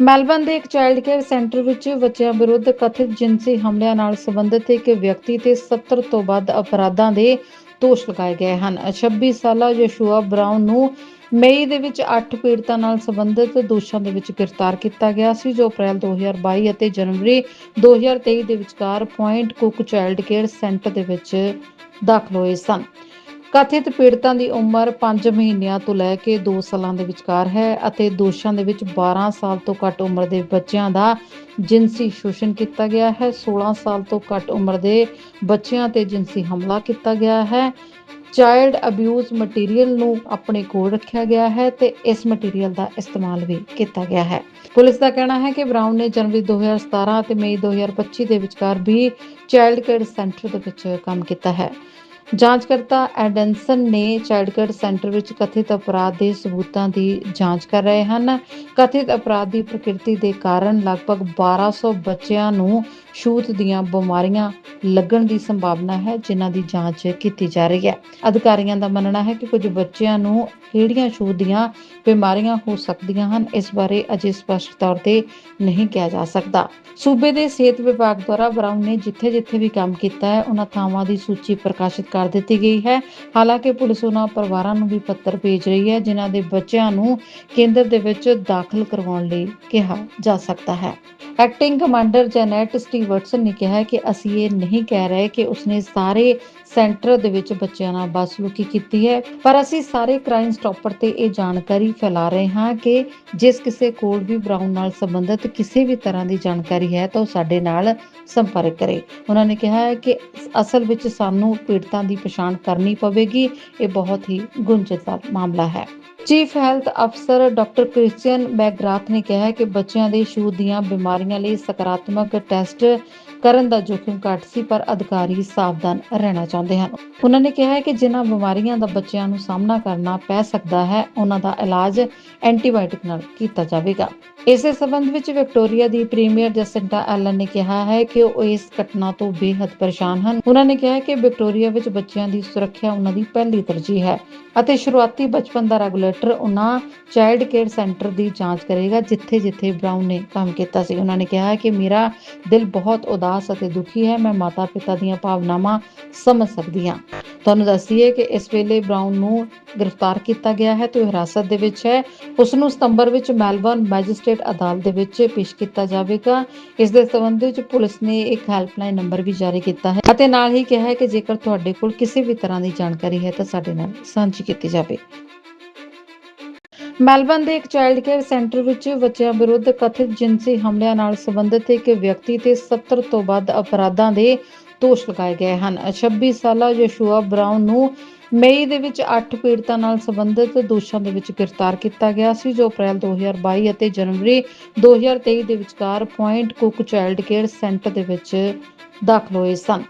Melbourne ਦੇ ਇੱਕ child care centre ਵਿੱਚ ਬੱਚਿਆਂ ਵਿਰੁੱਧ ਕਥਿਤ ਜਿਨਸੀ ਹਮਲਿਆਂ ਨਾਲ ਸੰਬੰਧਿਤ ਇੱਕ ਵਿਅਕਤੀ ਤੇ 70 ਤੋਂ ਵੱਧ ਅਪਰਾਧਾਂ ਦੇ ਦੋਸ਼ ਲਗਾਏ ਗਏ ਹਨ। 26 ਸਾਲਾ ਯਸ਼ੂਆ ਬ੍ਰਾਊਨ ਨੂੰ ਮਈ ਦੇ ਵਿੱਚ 8 ਪੀੜਤਾਂ ਨਾਲ ਸੰਬੰਧਿਤ ਦੋਸ਼ਾਂ ਦੇ ਵਿੱਚ ਗ੍ਰਿਫਤਾਰ ਕੀਤਾ ਗਿਆ ਸੀ, ਜੋ ਅਪ੍ਰੈਲ 2022 ਅਤੇ ਜਨਵਰੀ 2023 ਦੇ ਵਿਚਕਾਰ Point Cook child care centre ਦੇ ਵਿੱਚ ਦਾਖਲ ਹੋਏ ਸਨ। ਕਥਿਤ ਪੀੜਤਾਂ ਦੀ ਉਮਰ 5 ਮਹੀਨਿਆਂ ਤੋਂ ਲੈ ਕੇ 2 ਸਾਲਾਂ ਦੇ ਵਿਚਕਾਰ ਹੈ ਅਤੇ ਦੋਸ਼ਾਂ ਦੇ ਵਿੱਚ 12 ਸਾਲ ਤੋਂ ਘੱਟ ਉਮਰ ਦੇ ਬੱਚਿਆਂ ਦਾ ਜਿਨਸੀ ਸ਼ੋਸ਼ਣ ਕੀਤਾ ਗਿਆ ਹੈ। 16 ਸਾਲ ਤੋਂ ਘੱਟ ਉਮਰ ਦੇ ਬੱਚਿਆਂ ਤੇ ਜਿਨਸੀ ਹਮਲਾ ਕੀਤਾ ਗਿਆ ਹੈ। ਚਾਈਲਡ ਅਬਿਊਜ਼ ਮਟੀਰੀਅਲ ਨੂੰ ਆਪਣੇ ਕੋਲ ਰੱਖਿਆ ਗਿਆ ਹੈ ਤੇ ਇਸ ਮਟੀਰੀਅਲ ਦਾ ਇਸਤੇਮਾਲ ਵੀ ਕੀਤਾ ਗਿਆ ਹੈ। ਪੁਲਿਸ ਦਾ ਕਹਿਣਾ ਹੈ ਕਿ ਬ੍ਰਾਊਨ ਨੇ ਜਨਵਰੀ 2017 ਅਤੇ ਮਈ 2025 ਦੇ ਵਿਚਕਾਰ ਵੀ ਚਾਈਲਡ ਕੇਅਰ ਸੈਂਟਰ ਦੇ ਵਿੱਚ ਕੰਮ ਕੀਤਾ ਹੈ। ਜਾਂਚਕਰਤਾ ਐਡਨਸਨ ਨੇ ਚਾਈਲਡ ਕੇਅਰ ਸੈਂਟਰ ਵਿੱਚ ਕਥਿਤ ਅਪਰਾਧ ਦੇ ਸਬੂਤਾਂ ਦੀ ਜਾਂਚ ਕਰ ਰਹੇ ਹਨ। ਕਥਿਤ ਅਪਰਾਧ ਦੀ ਪ੍ਰਕਿਰਤੀ ਦੇ ਕਾਰਨ ਲਗਭਗ 1200 ਬੱਚਿਆਂ ਨੂੰ ਛੂਤ ਦੀਆਂ ਬਿਮਾਰੀਆਂ ਲੱਗਣ ਦੀ ਸੰਭਾਵਨਾ ਹੈ, ਜਿਨ੍ਹਾਂ ਦੀ ਜਾਂਚ ਕੀਤੀ ਜਾ ਰਹੀ ਹੈ। ਅਧਿਕਾਰੀਆਂ ਦਾ ਮੰਨਣਾ ਹੈ ਕਿ ਕੁਝ ਬੱਚਿਆਂ ਨੂੰ ਕਿਹੜੀਆਂ ਛੂਤ ਦੀਆਂ ਬਿਮਾਰੀਆਂ ਹੋ ਸਕਦੀਆਂ ਹਨ। ਇਸ ਬਾਰੇ ਅਜੇ ਸਪਸ਼ਟ ਤੌਰ ਤੇ ਨਹੀਂ ਕਿਹਾ ਜਾ ਸਕਦਾ। ਸੂਬੇ ਦੇ ਸਿਹਤ ਵਿਭਾਗ ਦੁਆਰਾ ਬਰਾਊਨ ਨੇ ਜਿੱਥੇ-ਜਿੱਥੇ ਵੀ ਕੰਮ ਕੀਤਾ ਹੈ, ਉਹਨਾਂ ਥਾਵਾਂ ਦੀ ਸੂਚੀ ਪ੍ਰਕਾਸ਼ਿਤ ਕਰ ਦਿੱਤੀ ਗਈ ਹੈ। ਹਾਲਾਂਕਿ ਪੁਲਿਸ ਉਹਨਾਂ ਪਰਿਵਾਰਾਂ ਨੂੰ ਵੀ ਪੱਤਰ ਭੇਜ ਰਹੀ ਹੈ, ਜਿਨ੍ਹਾਂ ਦੇ ਬੱਚਿਆਂ ਨੂੰ ਕੇਂਦਰ ਦੇ ਵਿੱਚ ਦਾਖਲ ਕਰਵਾਉਣ ਲਈ ਕਿਹਾ ਜਾ ਸਕਦਾ ਹੈ। ਐਕਟਿੰਗ ਕਮਾਂਡਰ ਜੈਨੇਟ ਸਟੀਵਰਟਸਨ ਨੇ ਕਿਹਾ ਕਿ ਅਸੀਂ ਇਹ ਨਹੀਂ ਕਹਿ ਰਹੇ ਕਿ ਉਸਨੇ ਸਾਰੇ ਸੈਂਟਰ ਦੇ ਵਿੱਚ ਬੱਚਿਆਂ ਨਾਲ ਬਦਸਲੂਕੀ ਕੀਤੀ ਹੈ। ਪਰ ਅਸੀਂ ਸਾਰੇ ਕ੍ਰਾਈਮ ਸਟਾਪਰ ਤੇ ਇਹ ਜਾਣਕਾਰੀ ਫੈਲਾ ਰਹੇ ਹਾਂ ਕਿ ਜਿਸ ਕਿਸੇ ਕੋਲ ਵੀ ਬਰਾਊਨ ਨਾਲ ਸੰਬੰਧਿਤ ਕਿਸੇ ਵੀ ਤਰ੍ਹਾਂ ਦੀ ਜਾਣਕਾਰੀ ਹੈ ਤਾਂ ਉਹ ਸਾਡੇ ਨਾਲ ਸੰਪਰਕ ਕਰੇ। ਉਹਨਾਂ ਨੇ ਕਿਹਾ ਹੈ ਕਿ ਅਸਲ ਵਿੱਚ ਸਾਨੂੰ ਪੀੜਤਾਂ ਦੀ ਪਛਾਣ ਕਰਨੀ ਪਵੇਗੀ। ਇਹ ਬਹੁਤ ਹੀ ਗੁੰਝਲਦਾਰ ਮਾਮਲਾ ਹੈ। ਚੀਫ ਹੈਲਥ ਅਫਸਰ ਡਾਕਟਰ ਕ੍ਰਿਸਚੀਅਨ ਮੈਗਰਾਥ ਨੇ ਕਿਹਾ ਹੈ ਕਿ ਬੱਚਿਆਂ ਦੇ ਛੂਤ ਦੀਆਂ ਬਿਮਾਰੀਆਂ ਲਈ ਸਕਾਰਾਤਮਕ ਟੈਸਟ ਕਰਨ ਦਾ ਜੋਖਿਮ ਘੱਟ ਸੀ, ਪਰ ਅਧਿਕਾਰੀ ਸਾਵਧਾਨ ਰਹਿਣਾ ਚਾਹੁੰਦੇ ਹਨ। ਉਹਨਾਂ ਨੇ ਕਿਹਾ ਹੈ ਕਿ ਜਿਨ੍ਹਾਂ ਬਿਮਾਰੀਆਂ ਦਾ ਬੱਚਿਆਂ ਨੂੰ ਸਾਹਮਣਾ ਕਰਨਾ ਪੈ ਸਕਦਾ ਹੈ, ਉਹਨਾਂ ਦਾ ਇਲਾਜ ਐਂਟੀਬਾਇਓਟਿਕ ਨਾਲ ਕੀਤਾ ਜਾਵੇਗਾ। ਇਸੇ ਸਬੰਧ ਵਿੱਚ ਵਿਕਟੋਰੀਆ ਦੀ ਪ੍ਰੀਮੀਅਰ ਜਸਿੰਟਾ ਐਲਨ ਨੇ ਕਿਹਾ ਹੈ ਕਿ ਉਹ ਇਸ ਘਟਨਾ ਤੋਂ ਬੇहद ਪਰੇਸ਼ਾਨ ਹਨ। ਉਹਨਾਂ ਨੇ ਕਿਹਾ ਕਿ ਵਿਕਟੋਰੀਆ ਵਿੱਚ ਬੱਚਿਆਂ ਦੀ ਸੁਰੱਖਿਆ ਉਹਨਾਂ ਦੀ ਪਹਿਲੀ ਤਰਜੀਹ ਹੈ ਅਤੇ ਸ਼ੁਰੂਆਤੀ ਬਚਪਨ ਦਾ ਰੈਗੂਲੇਟਰ ਉਹਨਾਂ ਚਾਈਲਡ ਕੇਅਰ ਸੈਂਟਰ ਦੀ ਜਾਂਚ ਕਰੇਗਾ, ਜਿੱਥੇ-ਜਿੱਥੇ ਬ੍ਰਾਊਨ ਨੇ ਕੰਮ ਕੀਤਾ ਸੀ। ਉਹਨਾਂ ਨੇ ਕਿਹਾ ਕਿ ਮੇਰਾ ਦਿਲ ਬਹੁਤ ਉਦਾਸ ਅਤੇ ਦੁਖੀ ਹੈ, ਮੈਂ ਮਾਤਾ-ਪਿਤਾ ਦੀਆਂ ਭਾਵਨਾਵਾਂ ਸਮਝ ਸਕਦੀ ਹਾਂ। ਤੁਹਾਨੂੰ ਦੱਸੀਏ ਕਿ ਇਸ ਵੇਲੇ ਬ੍ਰਾਊਨ ਨੂੰ ਗ੍ਰਿਫਤਾਰ ਕੀਤਾ ਗਿਆ ਹੈ, ਤੇ ਉਹ ਹਿਰਾਸਤ ਦੇ ਵਿੱਚ ਹੈ। ਉਸ ਨੂੰ ਸਤੰਬਰ ਵਿੱਚ ਮੈਲਬਰਨ ਮੈਜਿਸਟ੍ਰੇਟ ਅਦਾਲਤ ਦੇ ਵਿੱਚ ਪੇਸ਼ ਕੀਤਾ ਜਾਵੇਗਾ। ਇਸ ਦੇ ਸੰਬੰਧ ਵਿੱਚ ਪੁਲਿਸ ਨੇ ਇੱਕ ਹੈਲਪਲਾਈਨ ਨੰਬਰ ਵੀ ਜਾਰੀ ਕੀਤਾ ਹੈ ਅਤੇ ਨਾਲ ਹੀ ਕਿਹਾ ਹੈ ਕਿ ਜੇਕਰ ਤੁਹਾਡੇ ਕੋਲ ਕਿਸੇ ਵੀ ਤਰ੍ਹਾਂ ਦੀ ਜਾਣਕਾਰੀ ਹੈ, ਤਾਂ ਸਾਡੇ ਨਾਲ ਸਾਂਝੀ ਕੀਤੀ ਜਾਵੇ। ਮੈਲਬਨ ਦੇ ਇੱਕ ਚਾਈਲਡ ਕੇਅਰ ਸੈਂਟਰ ਵਿੱਚ ਬੱਚਿਆਂ ਵਿਰੁੱਧ ਕਥਿਤ ਜਿਨਸੀ ਹਮਲਿਆਂ ਨਾਲ ਸੰਬੰਧਿਤ ਇੱਕ ਵਿਅਕਤੀ ਤੇ 70 ਤੋਂ ਵੱਧ ਅਪਰਾਧਾਂ ਦੇ ਦੋਸ਼ ਲਗਾਏ ਗਏ ਹਨ। 26 ਸਾਲਾ ਯਸ਼ੂਆ ਬ੍ਰਾਊਨ ਨੂੰ ਮਈ ਦੇ ਵਿੱਚ 8 ਪੀੜਤਾਂ ਨਾਲ ਸੰਬੰਧਿਤ ਦੋਸ਼ਾਂ ਦੇ ਵਿੱਚ ਗ੍ਰਿਫਤਾਰ ਕੀਤਾ ਗਿਆ ਸੀ, ਜੋ ਅਪ੍ਰੈਲ 2022 ਅਤੇ ਜਨਵਰੀ 2023 ਦੇ ਵਿਚਕਾਰ Point Cook child care centre ਦੇ ਵਿੱਚ ਦਾਖਲ ਹੋਏ ਸਨ।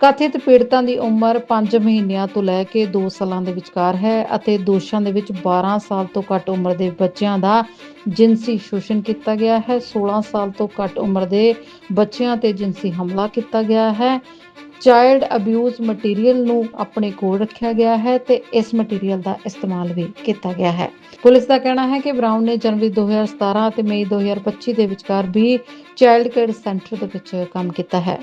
ਕਥਿਤ ਪੀੜਤਾਂ ਦੀ ਉਮਰ 5 ਮਹੀਨਿਆਂ ਤੋਂ ਲੈ ਕੇ 2 ਸਾਲਾਂ ਦੇ ਵਿਚਕਾਰ ਹੈ ਅਤੇ ਦੋਸ਼ਾਂ ਦੇ ਵਿੱਚ 12 ਸਾਲ ਤੋਂ ਘੱਟ ਉਮਰ ਦੇ ਬੱਚਿਆਂ ਦਾ ਜਿਨਸੀ ਸ਼ੋਸ਼ਣ ਕੀਤਾ ਗਿਆ ਹੈ। 16 ਸਾਲ ਤੋਂ ਘੱਟ ਉਮਰ ਦੇ ਬੱਚਿਆਂ ਤੇ ਜਿਨਸੀ ਹਮਲਾ ਕੀਤਾ ਗਿਆ ਹੈ। ਚਾਈਲਡ ਅਬਿਊਜ਼ ਮਟੀਰੀਅਲ ਨੂੰ ਆਪਣੇ ਕੋਲ ਰੱਖਿਆ ਗਿਆ ਹੈ ਤੇ ਇਸ ਮਟੀਰੀਅਲ ਦਾ ਇਸਤੇਮਾਲ ਵੀ ਕੀਤਾ ਗਿਆ ਹੈ। ਪੁਲਿਸ ਦਾ ਕਹਿਣਾ ਹੈ ਕਿ ਬ੍ਰਾਊਨ ਨੇ ਜਨਵਰੀ 2017 ਅਤੇ ਮਈ 2025 ਦੇ ਵਿਚਕਾਰ ਵੀ ਚਾਈਲਡ ਕੇਅਰ ਸੈਂਟਰ ਦੇ ਵਿੱਚ ਕੰਮ ਕੀਤਾ ਹੈ।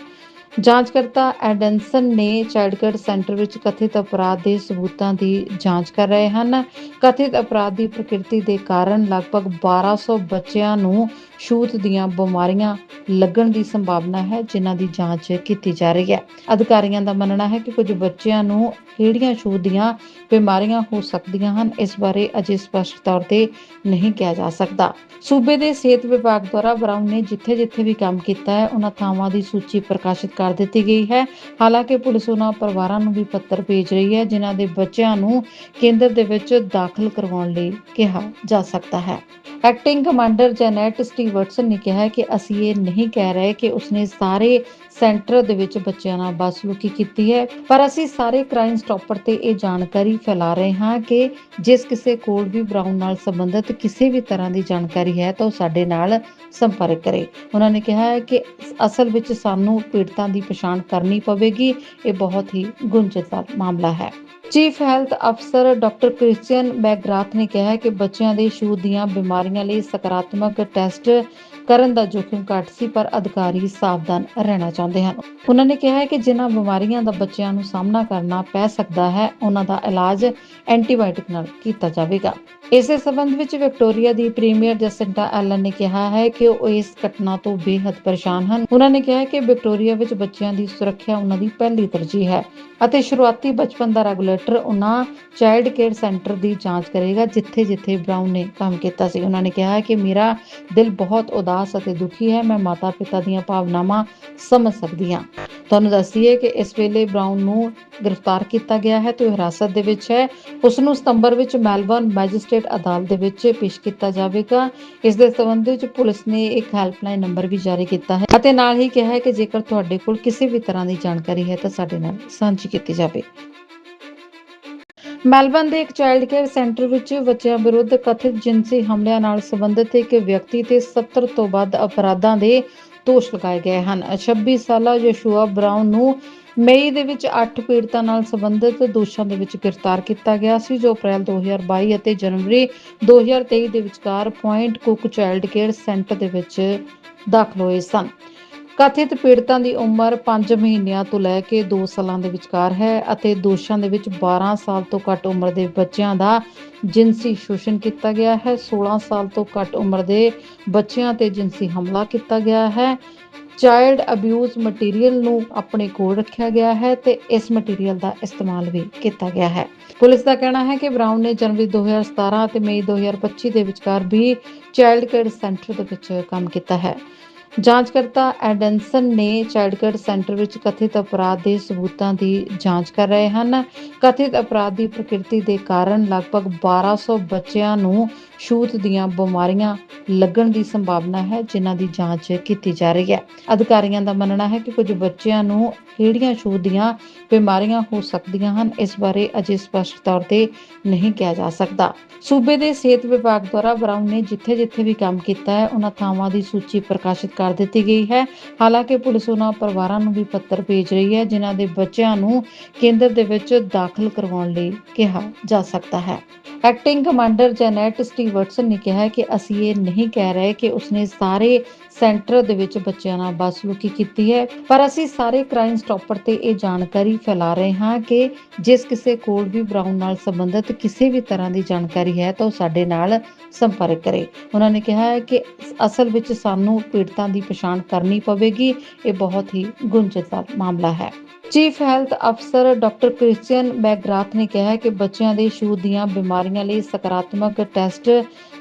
ਜਾਂਚਕਰਤਾ ਐਡੈਂਸਨ ਨੇ ਚਾਈਲਡ ਕੇਅਰ ਸੈਂਟਰ ਵਿੱਚ ਕਥਿਤ ਅਪਰਾਧ ਦੇ ਸਬੂਤਾਂ ਦੀ ਜਾਂਚ ਕਰ ਰਹੇ ਹਨ। ਕਥਿਤ ਅਪਰਾਧ ਦੀ ਪ੍ਰਕਿਰਤੀ ਦੇ ਕਾਰਨ ਲਗਭਗ 1200 ਬੱਚਿਆਂ ਨੂੰ ਛੂਤ ਦੀਆਂ ਬਿਮਾਰੀਆਂ ਲੱਗਣ ਦੀ ਸੰਭਾਵਨਾ ਹੈ, ਜਿਨ੍ਹਾਂ ਦੀ ਜਾਂਚ ਕੀਤੀ ਜਾ ਰਹੀ ਹੈ। ਅਧਿਕਾਰੀਆਂ ਦਾ ਮੰਨਣਾ ਹੈ ਕਿ ਕੁਝ ਬੱਚਿਆਂ ਨੂੰ ਕਿਹੜੀਆਂ ਛੂਤ ਦੀਆਂ ਬਿਮਾਰੀਆਂ ਹੋ ਸਕਦੀਆਂ ਹਨ, ਇਸ ਬਾਰੇ ਅਜੇ ਸਪਸ਼ਟ ਤੌਰ ਤੇ ਨਹੀਂ ਕਿਹਾ ਜਾ ਸਕਦਾ। ਸੂਬੇ ਦੇ ਸਿਹਤ ਵਿਭਾਗ ਦੁਆਰਾ ਬਰਾਊਨ ਨੇ ਜਿੱਥੇ-ਜਿੱਥੇ ਵੀ ਕੰਮ ਕੀਤਾ ਹੈ ਉਹਨਾਂ ਥਾਵਾਂ ਦੀ ਸੂਚੀ ਪ੍ਰਕਾਸ਼ਿਤ ਕਰ ਦਿੱਤੀ ਗਈ ਹੈ। ਹਾਲਾਂਕਿ ਪੁਲਿਸ ਉਹਨਾਂ ਪਰਿਵਾਰਾਂ ਨੂੰ ਵੀ ਪੱਤਰ ਭੇਜ ਰਹੀ ਹੈ, ਜਿਨ੍ਹਾਂ ਦੇ ਬੱਚਿਆਂ ਨੂੰ ਕੇਂਦਰ ਦੇ ਵਿੱਚ ਦਾਖਲ ਕਰਵਾਉਣ ਲਈ ਕਿਹਾ ਜਾ ਸਕਦਾ ਹੈ। ਐਕਟਿੰਗ ਕਮਾਂਡਰ ਜੈਨੇਟ ਸਟੀਵਰਟਸਨ ਨੇ ਕਿਹਾ ਕਿ ਅਸੀਂ ਇਹ ਨਹੀਂ ਕਹਿ ਰਹੇ ਕਿ ਉਸਨੇ ਸਾਰੇ ਸੈਂਟਰ ਦੇ ਵਿੱਚ ਬੱਚਿਆਂ ਨਾਲ ਬਦਸਲੂਕੀ ਕੀਤੀ ਹੈ, ਪਰ ਅਸੀਂ ਸਾਰੇ ਕ੍ਰਾਈਮ ਸਟਾਪਰ ਤੇ ਇਹ ਜਾਣਕਾਰੀ ਫੈਲਾ ਰਹੇ ਹਾਂ ਕਿ ਜਿਸ ਕਿਸੇ ਕੋਲ ਵੀ ਬਰਾਊਨ ਨਾਲ ਸੰਬੰਧਿਤ ਕਿਸੇ ਵੀ ਤਰ੍ਹਾਂ ਦੀ ਜਾਣਕਾਰੀ ਹੈ ਤਾਂ ਉਹ ਸਾਡੇ ਨਾਲ ਸੰਪਰਕ ਕਰੇ। ਉਹਨਾਂ ਨੇ ਕਿਹਾ ਹੈ ਕਿ ਅਸਲ ਵਿੱਚ ਸਾਨੂੰ ਪੀੜਤਾਂ ਦੀ ਪਛਾਣ ਕਰਨੀ ਪਵੇਗੀ, ਇਹ ਬਹੁਤ ਹੀ ਗੁੰਝਲਦਾਰ ਮਾਮਲਾ ਹੈ। ਚੀਫ ਹੈਲਥ ਅਫਸਰ ਡਾਕਟਰ ਕ੍ਰਿਸਚੀਅਨ ਮੈਗਰਾਥ ਨੇ ਕਿਹਾ ਕਿ ਬੱਚਿਆਂ ਦੇ ਛੂਤ ਦੀਆਂ ਬਿਮਾਰੀਆਂ ਲਈ ਸਕਾਰਾਤਮਕ ਟੈਸਟ ਕਰਨ ਦਾ ਜੋਖਿਮ ਘੱਟ ਸੀ, ਪਰ ਅਧਿਕਾਰੀ ਸਾਵਧਾਨ ਰਹਿਣਾ ਚਾਹੁੰਦੇ ਹਨ। ਉਹਨਾਂ ਨੇ ਕਿਹਾ ਹੈ ਕਿ ਜਿਨ੍ਹਾਂ ਬਿਮਾਰੀਆਂ ਦਾ ਬੱਚਿਆਂ ਨੂੰ ਸਾਹਮਣਾ ਕਰਨਾ ਪੈ ਸਕਦਾ ਹੈ, ਉਹਨਾਂ ਦਾ ਇਲਾਜ ਐਂਟੀਬਾਇਓਟਿਕ ਨਾਲ ਕੀਤਾ ਜਾਵੇਗਾ। ਇਸੇ ਸਬੰਧ ਵਿੱਚ ਵਿਕਟੋਰੀਆ ਦੀ ਪ੍ਰੀਮੀਅਰ ਜਸਿੰਟਾ ਐਲਨ ਨੇ ਕਿਹਾ ਹੈ ਕਿ ਉਹ ਇਸ ਘਟਨਾ ਤੋਂ ਬੇहद ਪਰੇਸ਼ਾਨ ਹਨ। ਉਹਨਾਂ ਨੇ ਕਿਹਾ ਕਿ ਵਿਕਟੋਰੀਆ ਵਿੱਚ ਬੱਚਿਆਂ ਦੀ ਸੁਰੱਖਿਆ ਉਹਨਾਂ ਦੀ ਪਹਿਲੀ ਤਰਜੀਹ ਹੈ ਅਤੇ ਸ਼ੁਰੂਆਤੀ ਬਚਪਨ ਦਾ ਰੈਗੂਲੇਟਰ ਉਹਨਾਂ ਚਾਈਲਡ ਕੇਅਰ ਸੈਂਟਰ ਦੀ ਜਾਂਚ ਕਰੇਗਾ, ਜਿੱਥੇ-ਜਿੱਥੇ ਬ੍ਰਾਊਨ ਨੇ ਕੰਮ ਕੀਤਾ ਸੀ। ਉਹਨਾਂ ਨੇ ਕਿਹਾ ਕਿ ਮੇਰਾ ਦਿਲ ਬਹੁਤ ਉਦਾਸ ਅਤੇ ਦੁਖੀ ਹੈ, ਮੈਂ ਮਾਤਾ-ਪਿਤਾ ਦੀਆਂ ਭਾਵਨਾਵਾਂ ਸਮਝ ਸਕਦੀ ਹਾਂ। ਤੁਹਾਨੂੰ ਦੱਸੀਏ ਕਿ ਇਸ ਵੇਲੇ ਬ੍ਰਾਊਨ ਨੂੰ ਗ੍ਰਿਫਤਾਰ ਕੀਤਾ ਗਿਆ ਹੈ। ਤੇ ਉਹ ਹਿਰਾਸਤ ਦੇ ਵਿੱਚ ਹੈ। ਉਸ ਨੂੰ ਸਤੰਬਰ ਵਿੱਚ ਮੈਲਬਰਨ ਮੈਜਿਸਟ੍ਰੇਟ ਅਦਾਲਤ ਦੇ ਵਿੱਚ ਪੇਸ਼ ਕੀਤਾ ਜਾਵੇਗਾ। ਇਸ ਦੇ ਸੰਬੰਧ ਵਿੱਚ ਪੁਲਿਸ ਨੇ ਇੱਕ ਹੈਲਪਲਾਈਨ ਨੰਬਰ ਵੀ ਜਾਰੀ ਕੀਤਾ ਹੈ ਅਤੇ ਨਾਲ ਹੀ ਕਿਹਾ ਹੈ ਕਿ ਜੇਕਰ ਤੁਹਾਡੇ ਕੋਲ ਕਿਸੇ ਵੀ ਤਰ੍ਹਾਂ ਦੀ ਜਾਣਕਾਰੀ ਹੈ ਤਾਂ ਸਾਡੇ ਨਾਲ ਸਾਂਝੀ ਕੀਤੀ ਜਾਵੇ। ਮੈਲਬਰਨ ਦੇ ਇੱਕ ਚਾਈਲਡ ਕੇਅਰ ਸੈਂਟਰ ਵਿੱਚ ਬੱਚਿਆਂ ਵਿਰੁੱਧ ਕਥਿਤ ਜਿਨਸੀ ਹਮਲਿਆਂ ਨਾਲ ਸੰਬੰਧਿਤ ਇੱਕ ਵਿਅਕਤੀ ਤੇ 70 ਤੋਂ ਵੱਧ ਅਪਰਾਧਾਂ ਦੇ ਦੋਸ਼ ਲਗਾਏ ਗਏ ਹਨ। 26 ਸਾਲਾ ਯਸ਼ੂਆ ਬ੍ਰਾਊਨ ਨੂੰ ਮਈ ਦੇ ਵਿੱਚ 8 ਪੀੜਤਾਂ ਨਾਲ ਸੰਬੰਧਿਤ ਦੋਸ਼ਾਂ ਦੇ ਵਿੱਚ ਗ੍ਰਿਫਤਾਰ ਕੀਤਾ ਗਿਆ ਸੀ, ਜੋ ਅਪ੍ਰੈਲ 2022 ਅਤੇ ਜਨਵਰੀ 2023 ਦੇ ਵਿਚਕਾਰ Point Cook child care centre ਦੇ ਵਿੱਚ ਦਾਖਲ ਹੋਏ ਸਨ। ਕਥਿਤ ਪੀੜਤਾਂ ਦੀ ਉਮਰ 5 ਮਹੀਨਿਆਂ ਤੋਂ ਲੈ ਕੇ 2 ਸਾਲਾਂ ਦੇ ਵਿਚਕਾਰ ਹੈ ਅਤੇ ਦੋਸ਼ਾਂ ਦੇ ਵਿੱਚ 12 ਸਾਲ ਤੋਂ ਘੱਟ ਉਮਰ ਦੇ ਬੱਚਿਆਂ ਦਾ ਜਿਨਸੀ ਸ਼ੋਸ਼ਣ ਕੀਤਾ ਗਿਆ ਹੈ। 16 ਸਾਲ ਤੋਂ ਘੱਟ ਉਮਰ ਦੇ ਬੱਚਿਆਂ ਤੇ ਜਿਨਸੀ ਹਮਲਾ ਕੀਤਾ ਗਿਆ ਹੈ। ਚਾਈਲਡ ਅਬਿਊਜ਼ ਮਟੀਰੀਅਲ ਨੂੰ ਆਪਣੇ ਕੋਲ ਰੱਖਿਆ ਗਿਆ ਹੈ ਤੇ ਇਸ ਮਟੀਰੀਅਲ ਦਾ ਇਸਤੇਮਾਲ ਵੀ ਕੀਤਾ ਗਿਆ ਹੈ। ਪੁਲਿਸ ਦਾ ਕਹਿਣਾ ਹੈ ਕਿ ਬ੍ਰਾਊਨ ਨੇ ਜਨਵਰੀ 2017 ਅਤੇ ਮਈ 2025 ਦੇ ਵਿਚਕਾਰ ਵੀ ਚਾਈਲਡ ਕੇਅਰ ਸੈਂਟਰ ਦੇ ਵਿੱਚ ਕੰਮ ਕੀਤਾ ਹੈ। ਜਾਂਚਕਰਤਾ ਐਡੈਂਸਨ ਨੇ ਚਾਈਲਡ ਕੇਅਰ ਸੈਂਟਰ ਵਿੱਚ ਕਥਿਤ ਅਪਰਾਧ ਦੇ ਸਬੂਤਾਂ ਦੀ ਜਾਂਚ ਕਰ ਰਹੇ ਹਨ। ਕਥਿਤ ਅਪਰਾਧ ਦੀ ਪ੍ਰਕਿਰਤੀ ਦੇ ਕਾਰਨ ਲਗਭਗ 1200 ਬੱਚਿਆਂ ਨੂੰ ਛੂਤ ਦੀਆਂ ਬਿਮਾਰੀਆਂ ਲੱਗਣ ਦੀ ਸੰਭਾਵਨਾ ਹੈ, ਜਿਨ੍ਹਾਂ ਦੀ ਜਾਂਚ ਕੀਤੀ ਜਾ ਰਹੀ ਹੈ। ਅਧਿਕਾਰੀਆਂ ਦਾ ਮੰਨਣਾ ਹੈ ਕਿ ਕੁਝ ਬੱਚਿਆਂ ਨੂੰ ਕਿਹੜੀਆਂ ਛੂਤ ਦੀਆਂ ਬਿਮਾਰੀਆਂ ਹੋ ਸਕਦੀਆਂ ਹਨ, ਇਸ ਬਾਰੇ ਅਜੇ ਸਪਸ਼ਟ ਤੌਰ ਤੇ ਨਹੀਂ ਕਿਹਾ ਜਾ ਸਕਦਾ। ਸੂਬੇ ਦੇ ਸਿਹਤ ਵਿਭਾਗ ਦੁਆਰਾ ਬਰਾਊਨ ਨੇ ਜਿੱਥੇ-ਜਿੱਥੇ ਵੀ ਕੰਮ ਕੀਤਾ ਹੈ, ਉਹਨਾਂ ਥਾਵਾਂ ਦੀ ਸੂਚੀ ਪ੍ਰਕਾਸ਼ਿਤ ਕਰ ਦਿੱਤੀ ਗਈ ਹੈ। ਹਾਲਾਂਕਿ ਪੁਲਿਸ ਉਹਨਾਂ ਪਰਿਵਾਰਾਂ ਨੂੰ ਵੀ ਪੱਤਰ ਭੇਜ ਰਹੀ ਹੈ, ਜਿਨ੍ਹਾਂ ਦੇ ਬੱਚਿਆਂ ਨੂੰ ਕੇਂਦਰ ਦੇ ਵਿੱਚ ਦਾਖਲ ਕਰਵਾਉਣ ਲਈ ਕਿਹਾ ਜਾ ਸਕਦਾ ਹੈ। ਐਕਟਿੰਗ ਕਮਾਂਡਰ ਜੈਨੇਟ ਵਟਸਨ ਨੇ ਕਿਹਾ ਕਿ ਅਸੀਂ ਇਹ ਨਹੀਂ ਕਹਿ ਰਹੇ ਕਿ ਉਸਨੇ ਸਾਰੇ ਸੈਂਟਰ ਦੇ ਵਿੱਚ ਬੱਚਿਆਂ ਨਾਲ ਬਦਸਲੂਕੀ ਕੀਤੀ ਹੈ। ਪਰ ਅਸੀਂ ਸਾਰੇ ਕ੍ਰਾਈਮ ਸਟਾਪਰ ਤੇ ਇਹ ਜਾਣਕਾਰੀ ਫੈਲਾ ਰਹੇ ਹਾਂ ਕਿ ਜਿਸ ਕਿਸੇ ਕੋਲ ਵੀ ਬ੍ਰਾਊਨ ਨਾਲ ਸੰਬੰਧਿਤ ਕਿਸੇ ਵੀ ਤਰ੍ਹਾਂ ਦੀ ਜਾਣਕਾਰੀ ਹੈ ਤਾਂ ਉਹ ਸਾਡੇ ਨਾਲ ਸੰਪਰਕ ਕਰੇ। ਉਹਨਾਂ ਨੇ ਕਿਹਾ ਹੈ ਕਿ ਅਸਲ ਵਿੱਚ ਸਾਨੂੰ ਪੀੜਤਾਂ ਦੀ ਪਛਾਣ ਕਰਨੀ ਪਵੇਗੀ। ਇਹ ਬਹੁਤ ਹੀ ਗੁੰਝਲਦਾਰ ਮਾਮਲਾ ਹੈ। ਚੀਫ ਹੈਲਥ ਅਫਸਰ ਡਾਕਟਰ ਕ੍ਰਿਸਚੀਅਨ ਮੈਗਰਾਥ ਨੇ ਕਿਹਾ ਕਿ ਬੱਚਿਆਂ ਦੇ ਛੂਤ ਦੀਆਂ ਬਿਮਾਰੀਆਂ ਲਈ ਸਕਾਰਾਤਮਕ ਟੈਸਟ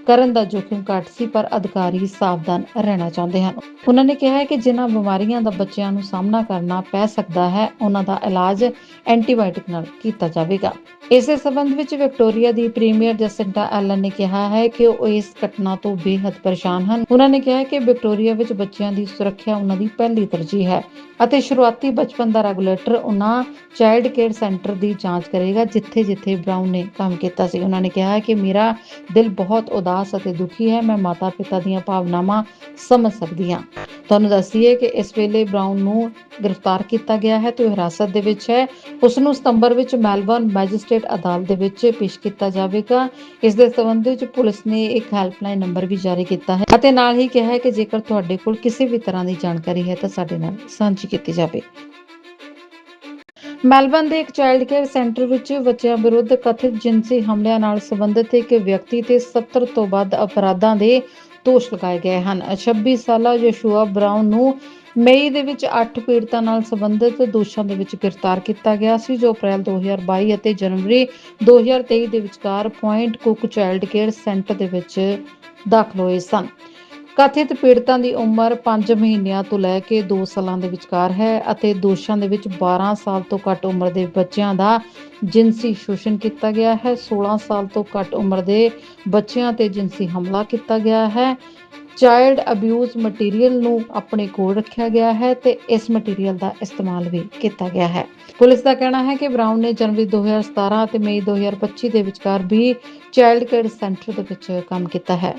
ਕਰਨ ਦਾ ਜੋਖਿਮ ਘੱਟ ਸੀ, ਪਰ ਅਧਿਕਾਰੀ ਸਾਵਧਾਨ ਰਹਿਣਾ ਚਾਹੁੰਦੇ ਹਨ। ਉਹਨਾਂ ਨੇ ਕਿਹਾ ਹੈ ਕਿ ਜਿਨ੍ਹਾਂ ਬਿਮਾਰੀਆਂ ਦਾ ਬੱਚਿਆਂ ਨੂੰ ਸਾਹਮਣਾ ਕਰਨਾ ਪੈ ਸਕਦਾ ਹੈ, ਉਹਨਾਂ ਦਾ ਇਲਾਜ ਐਂਟੀਬਾਇਓਟਿਕ ਨਾਲ ਕੀਤਾ ਜਾਵੇਗਾ। ਇਸੇ ਸਬੰਧ ਵਿੱਚ ਵਿਕਟੋਰੀਆ ਦੀ ਪ੍ਰੀਮੀਅਰ ਜਸਿੰਟਾ ਐਲਨ ਨੇ ਕਿਹਾ ਹੈ ਕਿ ਉਹ ਇਸ ਘਟਨਾ ਤੋਂ ਬੇहद ਪਰੇਸ਼ਾਨ ਹਨ। ਉਹਨਾਂ ਨੇ ਕਿਹਾ ਕਿ ਵਿਕਟੋਰੀਆ ਵਿੱਚ ਬੱਚਿਆਂ ਦੀ ਸੁਰੱਖਿਆ ਉਹਨਾਂ ਦੀ ਪਹਿਲੀ ਤਰਜੀਹ ਹੈ ਅਤੇ ਸ਼ੁਰੂਆਤੀ ਬਚਪਨ ਦਾ ਰੈਗੂਲੇਟਰ ਉਹਨਾਂ ਚਾਈਲਡ ਕੇਅਰ ਸੈਂਟਰ ਦੀ ਜਾਂਚ ਕਰੇਗਾ, ਜਿੱਥੇ-ਜਿੱਥੇ ਬ੍ਰਾਊਨ ਨੇ ਕੰਮ ਕੀਤਾ ਸੀ। ਉਹਨਾਂ ਨੇ ਕਿਹਾ ਕਿ ਮੇਰਾ ਦਿਲ ਬਹੁਤ ਉਦਾਸ ਅਤੇ ਦੁਖੀ ਹੈ, ਮੈਂ ਮਾਤਾ-ਪਿਤਾ ਦੀਆਂ ਭਾਵਨਾਵਾਂ ਸਮਝ ਸਕਦੀ ਹਾਂ। ਤੁਹਾਨੂੰ ਦੱਸੀਏ ਕਿ ਇਸ ਵੇਲੇ ਬ੍ਰਾਊਨ ਨੂੰ ਗ੍ਰਿਫਤਾਰ ਕੀਤਾ ਗਿਆ ਹੈ, ਤੇ ਉਹ ਹਿਰਾਸਤ ਦੇ ਵਿੱਚ ਹੈ। ਉਸ ਨੂੰ ਸਤੰਬਰ ਵਿੱਚ ਮੈਲਬਰਨ ਮੈਜਿਸਟ੍ਰੇਟ ਅਦਾਲਤ ਦੇ ਵਿੱਚ ਪੇਸ਼ ਕੀਤਾ ਜਾਵੇਗਾ। ਇਸ ਦੇ ਸੰਬੰਧ ਵਿੱਚ ਪੁਲਿਸ ਨੇ ਇੱਕ ਹੈਲਪਲਾਈਨ ਨੰਬਰ ਵੀ ਜਾਰੀ ਕੀਤਾ ਹੈ ਅਤੇ ਨਾਲ ਹੀ ਕਿਹਾ ਹੈ ਕਿ ਜੇਕਰ ਤੁਹਾਡੇ ਕੋਲ ਕਿਸੇ ਵੀ ਤਰ੍ਹਾਂ ਦੀ ਜਾਣਕਾਰੀ ਹੈ, ਤਾਂ ਸਾਡੇ ਨਾਲ ਸਾਂਝੀ ਕੀਤੀ ਜਾਵੇ। ਮੈਲਬਰਨ ਦੇ ਇੱਕ ਚਾਈਲਡ ਕੇਅਰ ਸੈਂਟਰ ਵਿੱਚ ਬੱਚਿਆਂ ਵਿਰੁੱਧ ਕਥਿਤ ਜਿਨਸੀ ਹਮਲਿਆਂ ਨਾਲ ਸੰਬੰਧਿਤ ਇੱਕ ਵਿਅਕਤੀ ਤੇ 70 ਤੋਂ ਵੱਧ ਅਪਰਾਧਾਂ ਦੇ ਦੋਸ਼ ਲਗਾਏ ਗਏ ਹਨ। 26 ਸਾਲਾ ਯਸ਼ੂਆ ਬ੍ਰਾਊਨ ਨੂੰ ਮਈ ਦੇ ਵਿੱਚ 8 ਪੀੜਤਾਂ ਨਾਲ ਸੰਬੰਧਿਤ ਦੋਸ਼ਾਂ ਦੇ ਵਿੱਚ ਗ੍ਰਿਫਤਾਰ ਕੀਤਾ ਗਿਆ ਸੀ, ਜੋ ਅਪ੍ਰੈਲ 2022 ਅਤੇ ਜਨਵਰੀ 2023 ਦੇ ਵਿਚਕਾਰ Point Cook child care centre ਦੇ ਵਿੱਚ ਦਾਖਲ ਹੋਏ ਸਨ। ਕਥਿਤ ਪੀੜਤਾਂ ਦੀ ਉਮਰ 5 ਮਹੀਨਿਆਂ ਤੋਂ ਲੈ ਕੇ 2 ਸਾਲਾਂ ਦੇ ਵਿਚਕਾਰ ਹੈ ਅਤੇ ਦੋਸ਼ਾਂ ਦੇ ਵਿੱਚ 12 ਸਾਲ ਤੋਂ ਘੱਟ ਉਮਰ ਦੇ ਬੱਚਿਆਂ ਦਾ ਜਿਨਸੀ ਸ਼ੋਸ਼ਣ ਕੀਤਾ ਗਿਆ ਹੈ। 16 ਸਾਲ ਤੋਂ ਘੱਟ ਉਮਰ ਦੇ ਬੱਚਿਆਂ ਤੇ ਜਿਨਸੀ ਹਮਲਾ ਕੀਤਾ ਗਿਆ ਹੈ। ਚਾਈਲਡ ਅਬਿਊਜ਼ ਮਟੀਰੀਅਲ ਨੂੰ ਆਪਣੇ ਕੋਲ ਰੱਖਿਆ ਗਿਆ ਹੈ ਤੇ ਇਸ ਮਟੀਰੀਅਲ ਦਾ ਇਸਤੇਮਾਲ ਵੀ ਕੀਤਾ ਗਿਆ ਹੈ। ਪੁਲਿਸ ਦਾ ਕਹਿਣਾ ਹੈ ਕਿ ਬ੍ਰਾਊਨ ਨੇ ਜਨਵਰੀ 2017 ਅਤੇ ਮਈ 2025 ਦੇ ਵਿਚਕਾਰ ਵੀ ਚਾਈਲਡ ਕੇਅਰ ਸੈਂਟਰ ਦੇ ਵਿੱਚ ਕੰਮ ਕੀਤਾ ਹੈ।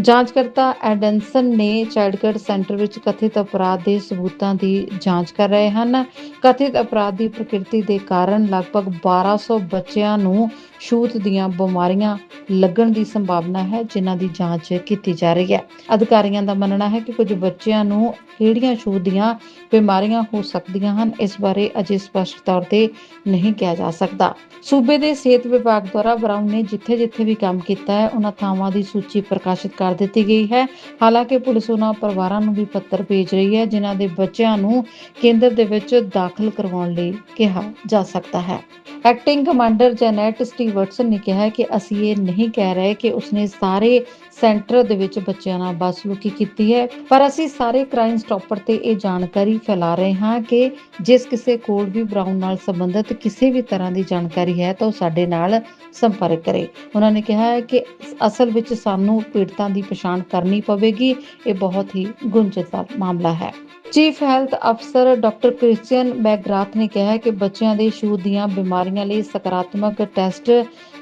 ਜਾਂਚਕਰਤਾ ਐਡਨਸਨ ਨੇ ਚਾਈਲਡ ਕੇਅਰ ਸੈਂਟਰ ਵਿੱਚ ਕਥਿਤ ਅਪਰਾਧ ਦੇ ਸਬੂਤਾਂ ਦੀ ਜਾਂਚ ਕਰ ਰਹੇ ਹਨ। ਕਥਿਤ ਅਪਰਾਧ ਦੀ ਪ੍ਰਕਿਰਤੀ ਦੇ ਕਾਰਨ ਲਗਭਗ 1200 ਬੱਚਿਆਂ ਨੂੰ ਛੂਤ ਦੀਆਂ ਬਿਮਾਰੀਆਂ ਲੱਗਣ ਦੀ ਸੰਭਾਵਨਾ ਹੈ, ਜਿਨ੍ਹਾਂ ਦੀ ਜਾਂਚ ਕੀਤੀ ਜਾ ਰਹੀ ਹੈ। ਅਧਿਕਾਰੀਆਂ ਦਾ ਮੰਨਣਾ ਹੈ ਕਿ ਕੁਝ ਬੱਚਿਆਂ ਨੂੰ ਕਿਹੜੀਆਂ ਛੂਤ ਦੀਆਂ ਬਿਮਾਰੀਆਂ ਹੋ ਸਕਦੀਆਂ ਹਨ। ਇਸ ਬਾਰੇ ਅਜੇ ਸਪਸ਼ਟ ਤੌਰ ਤੇ ਨਹੀਂ ਕਿਹਾ ਜਾ ਸਕਦਾ। ਸੂਬੇ ਦੇ ਸਿਹਤ ਵਿਭਾਗ ਦੁਆਰਾ ਬਰਾਊਨ ਨੇ ਜਿੱਥੇ-ਜਿੱਥੇ ਵੀ ਕੰਮ ਕੀਤਾ ਹੈ, ਉਹਨਾਂ ਥਾਵਾਂ ਦੀ ਸੂਚੀ ਪ੍ਰਕਾਸ਼ਿਤ ਕਰ ਦਿੱਤੀ ਗਈ ਹੈ। ਹਾਲਾਂਕਿ ਪੁਲਿਸ ਉਹਨਾਂ ਪਰਿਵਾਰਾਂ ਨੂੰ ਵੀ ਪੱਤਰ ਭੇਜ ਰਹੀ ਹੈ, ਜਿਨ੍ਹਾਂ ਦੇ ਬੱਚਿਆਂ ਨੂੰ ਕੇਂਦਰ ਦੇ ਵਿੱਚ ਦਾਖਲ ਕਰਵਾਉਣ ਲਈ ਕਿਹਾ ਜਾ ਸਕਦਾ ਹੈ। ਐਕਟਿੰਗ ਕਮਾਂਡਰ ਜੈਨੇਟ ਸਟੀਵਰਟਸਨ ਨੇ ਕਿਹਾ ਕਿ ਅਸੀਂ ਇਹ ਨਹੀਂ ਕਹਿ ਰਹੇ ਕਿ ਉਸਨੇ ਸਾਰੇ ਸੈਂਟਰ ਦੇ ਵਿੱਚ ਬੱਚਿਆਂ ਨਾਲ ਬਦਸਲੂਕੀ ਕੀਤੀ ਹੈ। ਪਰ ਅਸੀਂ ਸਾਰੇ ਕ੍ਰਾਈਮ ਸਟਾਪਰ ਤੇ ਇਹ ਜਾਣਕਾਰੀ ਫੈਲਾ ਰਹੇ ਹਾਂ ਕਿ ਜਿਸ ਕਿਸੇ ਕੋਲ ਵੀ ਬਰਾਊਨ ਨਾਲ ਸੰਬੰਧਿਤ ਕਿਸੇ ਵੀ ਤਰ੍ਹਾਂ ਦੀ ਜਾਣਕਾਰੀ ਹੈ ਤਾਂ ਉਹ ਸਾਡੇ ਨਾਲ ਸੰਪਰਕ ਕਰੇ। ਉਹਨਾਂ ਨੇ ਕਿਹਾ ਹੈ ਕਿ ਅਸਲ ਵਿੱਚ ਸਾਨੂੰ ਪੀੜਤਾਂ ਦੀ ਪਛਾਣ ਕਰਨੀ ਪਵੇਗੀ। ਇਹ ਬਹੁਤ ਹੀ ਗੁੰਝਲਦਾਰ ਮਾਮਲਾ ਹੈ। ਚੀਫ ਹੈਲਥ ਅਫਸਰ ਡਾਕਟਰ ਕ੍ਰਿਸਚੀਅਨ ਮੈਗਰਾਥ ਨੇ ਕਿਹਾ ਕਿ ਬੱਚਿਆਂ ਦੇ ਛੂਤ ਦੀਆਂ ਬਿਮਾਰੀਆਂ ਲਈ ਸਕਾਰਾਤਮਕ ਟੈਸਟ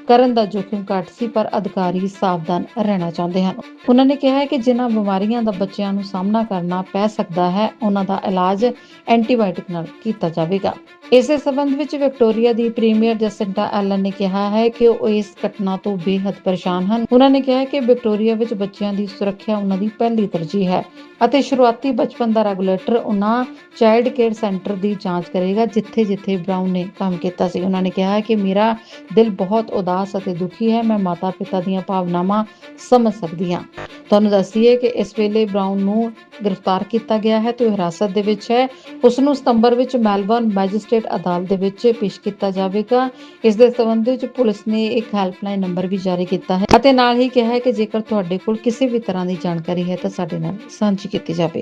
ਕਰਨ ਦਾ ਜੋਖਿਮ ਘੱਟ ਸੀ, ਪਰ ਅਧਿਕਾਰੀ ਸਾਵਧਾਨ ਰਹਿਣਾ ਚਾਹੁੰਦੇ ਹਨ। ਉਹਨਾਂ ਨੇ ਕਿਹਾ ਹੈ ਕਿ ਜਿਨ੍ਹਾਂ ਬਿਮਾਰੀਆਂ ਦਾ ਬੱਚਿਆਂ ਨੂੰ ਸਾਹਮਣਾ ਕਰਨਾ ਪੈ ਸਕਦਾ ਹੈ, ਉਹਨਾਂ ਦਾ ਇਲਾਜ ਐਂਟੀਬਾਇਓਟਿਕ ਨਾਲ ਕੀਤਾ ਜਾਵੇਗਾ। ਇਸੇ ਸਬੰਧ ਵਿੱਚ ਵਿਕਟੋਰੀਆ ਦੀ ਪ੍ਰੀਮੀਅਰ ਜਸਿੰਟਾ ਐਲਨ ਨੇ ਕਿਹਾ ਹੈ ਕਿ ਉਹ ਇਸ ਘਟਨਾ ਤੋਂ ਬੇहद ਪਰੇਸ਼ਾਨ ਹਨ। ਉਹਨਾਂ ਨੇ ਕਿਹਾ ਕਿ ਵਿਕਟੋਰੀਆ ਵਿੱਚ ਬੱਚਿਆਂ ਦੀ ਸੁਰੱਖਿਆ ਉਹਨਾਂ ਦੀ ਪਹਿਲੀ ਤਰਜੀਹ ਹੈ ਅਤੇ ਸ਼ੁਰੂਆਤੀ ਬਚਪਨ ਦਾ ਰੈਗੂਲੇਟਰ ਉਹਨਾਂ ਚਾਈਲਡ ਕੇਅਰ ਸੈਂਟਰ ਦੀ ਜਾਂਚ ਕਰੇਗਾ, ਜਿੱਥੇ-ਜਿੱਥੇ ਬ੍ਰਾਊਨ ਨੇ ਕੰਮ ਕੀਤਾ ਸੀ। ਉਹਨਾਂ ਨੇ ਕਿਹਾ ਕਿ ਮੇਰਾ ਦਿਲ ਬਹੁਤ ਉਦਾਸ ਅਤੇ ਦੁਖੀ ਹੈ, ਮੈਂ ਮਾਤਾ-ਪਿਤਾ ਦੀਆਂ ਭਾਵਨਾਵਾਂ ਸਮਝ ਸਕਦੀ ਹਾਂ। ਤੁਹਾਨੂੰ ਦੱਸੀਏ ਕਿ ਇਸ ਵੇਲੇ ਬ੍ਰਾਊਨ ਨੂੰ ਗ੍ਰਿਫਤਾਰ ਕੀਤਾ ਗਿਆ ਹੈ, ਤੇ ਉਹ ਹਿਰਾਸਤ ਦੇ ਵਿੱਚ ਹੈ। ਉਸ ਨੂੰ ਸਤੰਬਰ ਵਿੱਚ ਮੈਲਬਰਨ ਮੈਜਿਸਟ੍ਰੇਟ ਅਦਾਲਤ ਦੇ ਵਿੱਚ ਪੇਸ਼ ਕੀਤਾ ਜਾਵੇਗਾ। ਇਸ ਦੇ ਸੰਬੰਧ ਵਿੱਚ ਪੁਲਿਸ ਨੇ ਇੱਕ ਹੈਲਪਲਾਈਨ ਨੰਬਰ ਵੀ ਜਾਰੀ ਕੀਤਾ ਹੈ ਅਤੇ ਨਾਲ ਹੀ ਕਿਹਾ ਹੈ ਕਿ ਜੇਕਰ ਤੁਹਾਡੇ ਕੋਲ ਕਿਸੇ ਵੀ ਤਰ੍ਹਾਂ ਦੀ ਜਾਣਕਾਰੀ ਹੈ, ਤਾਂ ਸਾਡੇ ਨਾਲ ਸਾਂਝੀ ਕੀਤੀ ਜਾਵੇ।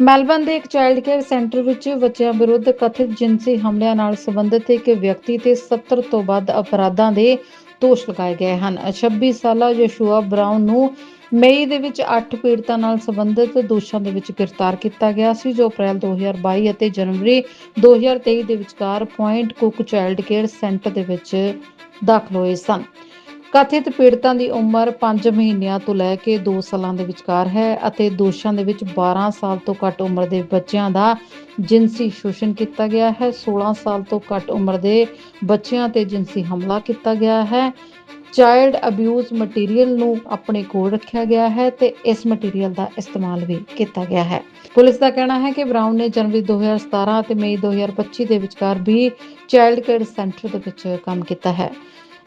ਮੈਲਬਨ ਦੇ ਇੱਕ ਚਾਈਲਡ ਕੇਅਰ ਸੈਂਟਰ ਵਿੱਚ ਬੱਚਿਆਂ ਵਿਰੁੱਧ ਕਥਿਤ ਜਿਨਸੀ ਹਮਲਿਆਂ ਨਾਲ ਸੰਬੰਧਿਤ ਇੱਕ ਵਿਅਕਤੀ ਤੇ 70 ਤੋਂ ਵੱਧ ਅਪਰਾਧਾਂ ਦੇ ਦੋਸ਼ ਲਗਾਏ ਗਏ ਹਨ। 26 ਸਾਲਾ ਯਸ਼ੂਆ ਬ੍ਰਾਊਨ ਨੂੰ ਮਈ ਦੇ ਵਿੱਚ 8 ਪੀੜਤਾਂ ਨਾਲ ਸੰਬੰਧਿਤ ਦੋਸ਼ਾਂ ਦੇ ਵਿੱਚ ਗ੍ਰਿਫਤਾਰ ਕੀਤਾ ਗਿਆ ਸੀ, ਜੋ ਅਪ੍ਰੈਲ 2022 ਅਤੇ ਜਨਵਰੀ 2023 ਦੇ ਵਿਚਕਾਰ Point Cook child care centre ਦੇ ਵਿੱਚ ਦਾਖਲ ਹੋਏ ਸਨ। ਕਥਿਤ ਪੀੜਤਾਂ ਦੀ ਉਮਰ 5 ਮਹੀਨਿਆਂ ਤੋਂ ਲੈ ਕੇ 2 ਸਾਲਾਂ ਦੇ ਵਿਚਕਾਰ ਹੈ ਅਤੇ ਦੋਸ਼ਾਂ ਦੇ ਵਿੱਚ 12 ਸਾਲ ਤੋਂ ਘੱਟ ਉਮਰ ਦੇ ਬੱਚਿਆਂ ਦਾ ਜਿਨਸੀ ਸ਼ੋਸ਼ਣ ਕੀਤਾ ਗਿਆ ਹੈ। 16 ਸਾਲ ਤੋਂ ਘੱਟ ਉਮਰ ਦੇ ਬੱਚਿਆਂ ਤੇ ਜਿਨਸੀ ਹਮਲਾ ਕੀਤਾ ਗਿਆ ਹੈ। ਚਾਈਲਡ ਅਬਿਊਜ਼ ਮਟੀਰੀਅਲ ਨੂੰ ਆਪਣੇ ਕੋਲ ਰੱਖਿਆ ਗਿਆ ਹੈ ਤੇ ਇਸ ਮਟੀਰੀਅਲ ਦਾ ਇਸਤੇਮਾਲ ਵੀ ਕੀਤਾ ਗਿਆ ਹੈ। ਪੁਲਿਸ ਦਾ ਕਹਿਣਾ ਹੈ ਕਿ ਬ੍ਰਾਊਨ ਨੇ ਜਨਵਰੀ 2017 ਅਤੇ ਮਈ 2025 ਦੇ ਵਿਚਕਾਰ ਵੀ ਚਾਈਲਡ ਕੇਅਰ ਸੈਂਟਰ ਦੇ ਵਿੱਚ ਕੰਮ ਕੀਤਾ ਹੈ।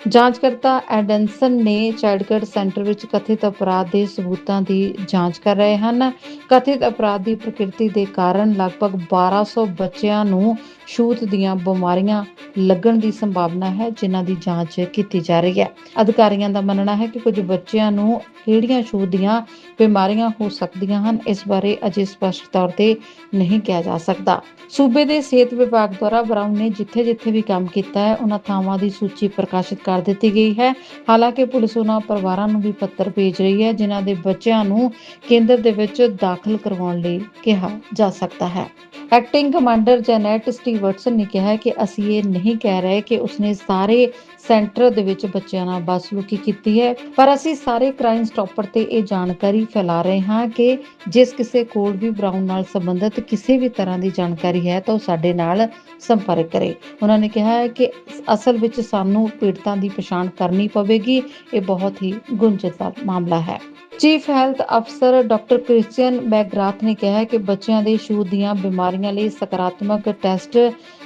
ਜਾਂਚਕਰਤਾ ਐਡੈਂਸਨ ਨੇ ਚਾਈਲਡ ਕੇਅਰ ਸੈਂਟਰ ਵਿੱਚ ਕਥਿਤ ਅਪਰਾਧ ਦੇ ਸਬੂਤਾਂ ਦੀ ਜਾਂਚ ਕਰ ਰਹੇ ਹਨ। ਕਥਿਤ ਅਪਰਾਧ ਦੀ ਪ੍ਰਕਿਰਤੀ ਦੇ ਕਾਰਨ ਲਗਭਗ 1200 ਬੱਚਿਆਂ ਨੂੰ ਛੂਤ ਦੀਆਂ ਬਿਮਾਰੀਆਂ ਲੱਗਣ ਦੀ ਸੰਭਾਵਨਾ ਹੈ, ਜਿਨ੍ਹਾਂ ਦੀ ਜਾਂਚ ਕੀਤੀ ਜਾ ਰਹੀ ਹੈ। ਅਧਿਕਾਰੀਆਂ ਦਾ ਮੰਨਣਾ ਹੈ ਕਿ ਕੁਝ ਬੱਚਿਆਂ ਨੂੰ ਕਿਹੜੀਆਂ ਛੂਤ ਦੀਆਂ ਬਿਮਾਰੀਆਂ ਹੋ ਸਕਦੀਆਂ ਹਨ, ਇਸ ਬਾਰੇ ਅਜੇ ਸਪਸ਼ਟ ਤੌਰ ਤੇ ਨਹੀਂ ਕਿਹਾ ਜਾ ਸਕਦਾ। ਸੂਬੇ ਦੇ ਸਿਹਤ ਵਿਭਾਗ ਦੁਆਰਾ ਬਰਾਊਨ ਨੇ ਜਿੱਥੇ-ਜਿੱਥੇ ਵੀ ਕੰਮ ਕੀਤਾ ਹੈ ਉਹਨਾਂ ਥਾਵਾਂ ਦੀ ਸੂਚੀ ਪ੍ਰਕਾਸ਼ਿਤ ਕਰ ਦਿੱਤੀ ਗਈ ਹੈ। ਹਾਲਾਂਕਿ ਪੁਲਿਸ ਉਹਨਾਂ ਪਰਿਵਾਰਾਂ ਨੂੰ ਵੀ ਪੱਤਰ ਭੇਜ ਰਹੀ ਹੈ, ਜਿਨ੍ਹਾਂ ਦੇ ਬੱਚਿਆਂ ਨੂੰ ਕੇਂਦਰ ਦੇ ਵਿੱਚ ਦਾਖਲ ਕਰਵਾਉਣ ਲਈ ਕਿਹਾ ਜਾ ਸਕਦਾ ਹੈ। ਐਕਟਿੰਗ ਕਮਾਂਡਰ ਜੈਨੇਟ ਸਟੀਵਰਟਸਨ ਨੇ ਕਿਹਾ ਕਿ ਅਸੀਂ ਇਹ ਨਹੀਂ ਕਹਿ ਰਹੇ ਕਿ ਉਸਨੇ ਸਾਰੇ ਸੈਂਟਰ ਦੇ ਵਿੱਚ ਬੱਚਿਆਂ ਨਾਲ ਬਦਸਲੂਕੀ ਕੀਤੀ ਹੈ। ਪਰ ਅਸੀਂ ਸਾਰੇ ਕ੍ਰਾਈਮ ਸਟਾਪਰ ਤੇ ਇਹ ਜਾਣਕਾਰੀ ਫੈਲਾ ਰਹੇ ਹਾਂ ਕਿ ਜਿਸ ਕਿਸੇ ਕੋਲ ਵੀ ਬਰਾਊਨ ਨਾਲ ਸੰਬੰਧਿਤ ਕਿਸੇ ਵੀ ਤਰ੍ਹਾਂ ਦੀ ਜਾਣਕਾਰੀ ਹੈ ਤਾਂ ਉਹ ਸਾਡੇ ਨਾਲ ਸੰਪਰਕ ਕਰੇ। ਉਹਨਾਂ ਨੇ ਕਿਹਾ ਹੈ ਕਿ ਅਸਲ ਵਿੱਚ ਸਾਨੂੰ ਪੀੜਤਾਂ ਦੀ ਪਛਾਣ ਕਰਨੀ ਪਵੇਗੀ। ਇਹ ਬਹੁਤ ਹੀ ਗੁੰਝਲਦਾਰ ਮਾਮਲਾ ਹੈ। ਚੀਫ ਹੈਲਥ ਅਫਸਰ ਡਾਕਟਰ ਕ੍ਰਿਸਚੀਅਨ ਮੈਗਰਾਥ ਨੇ ਕਿਹਾ ਹੈ ਕਿ ਬੱਚਿਆਂ ਦੇ ਛੂਤ ਦੀਆਂ ਬਿਮਾਰੀਆਂ ਲਈ ਸਕਾਰਾਤਮਕ ਟੈਸਟ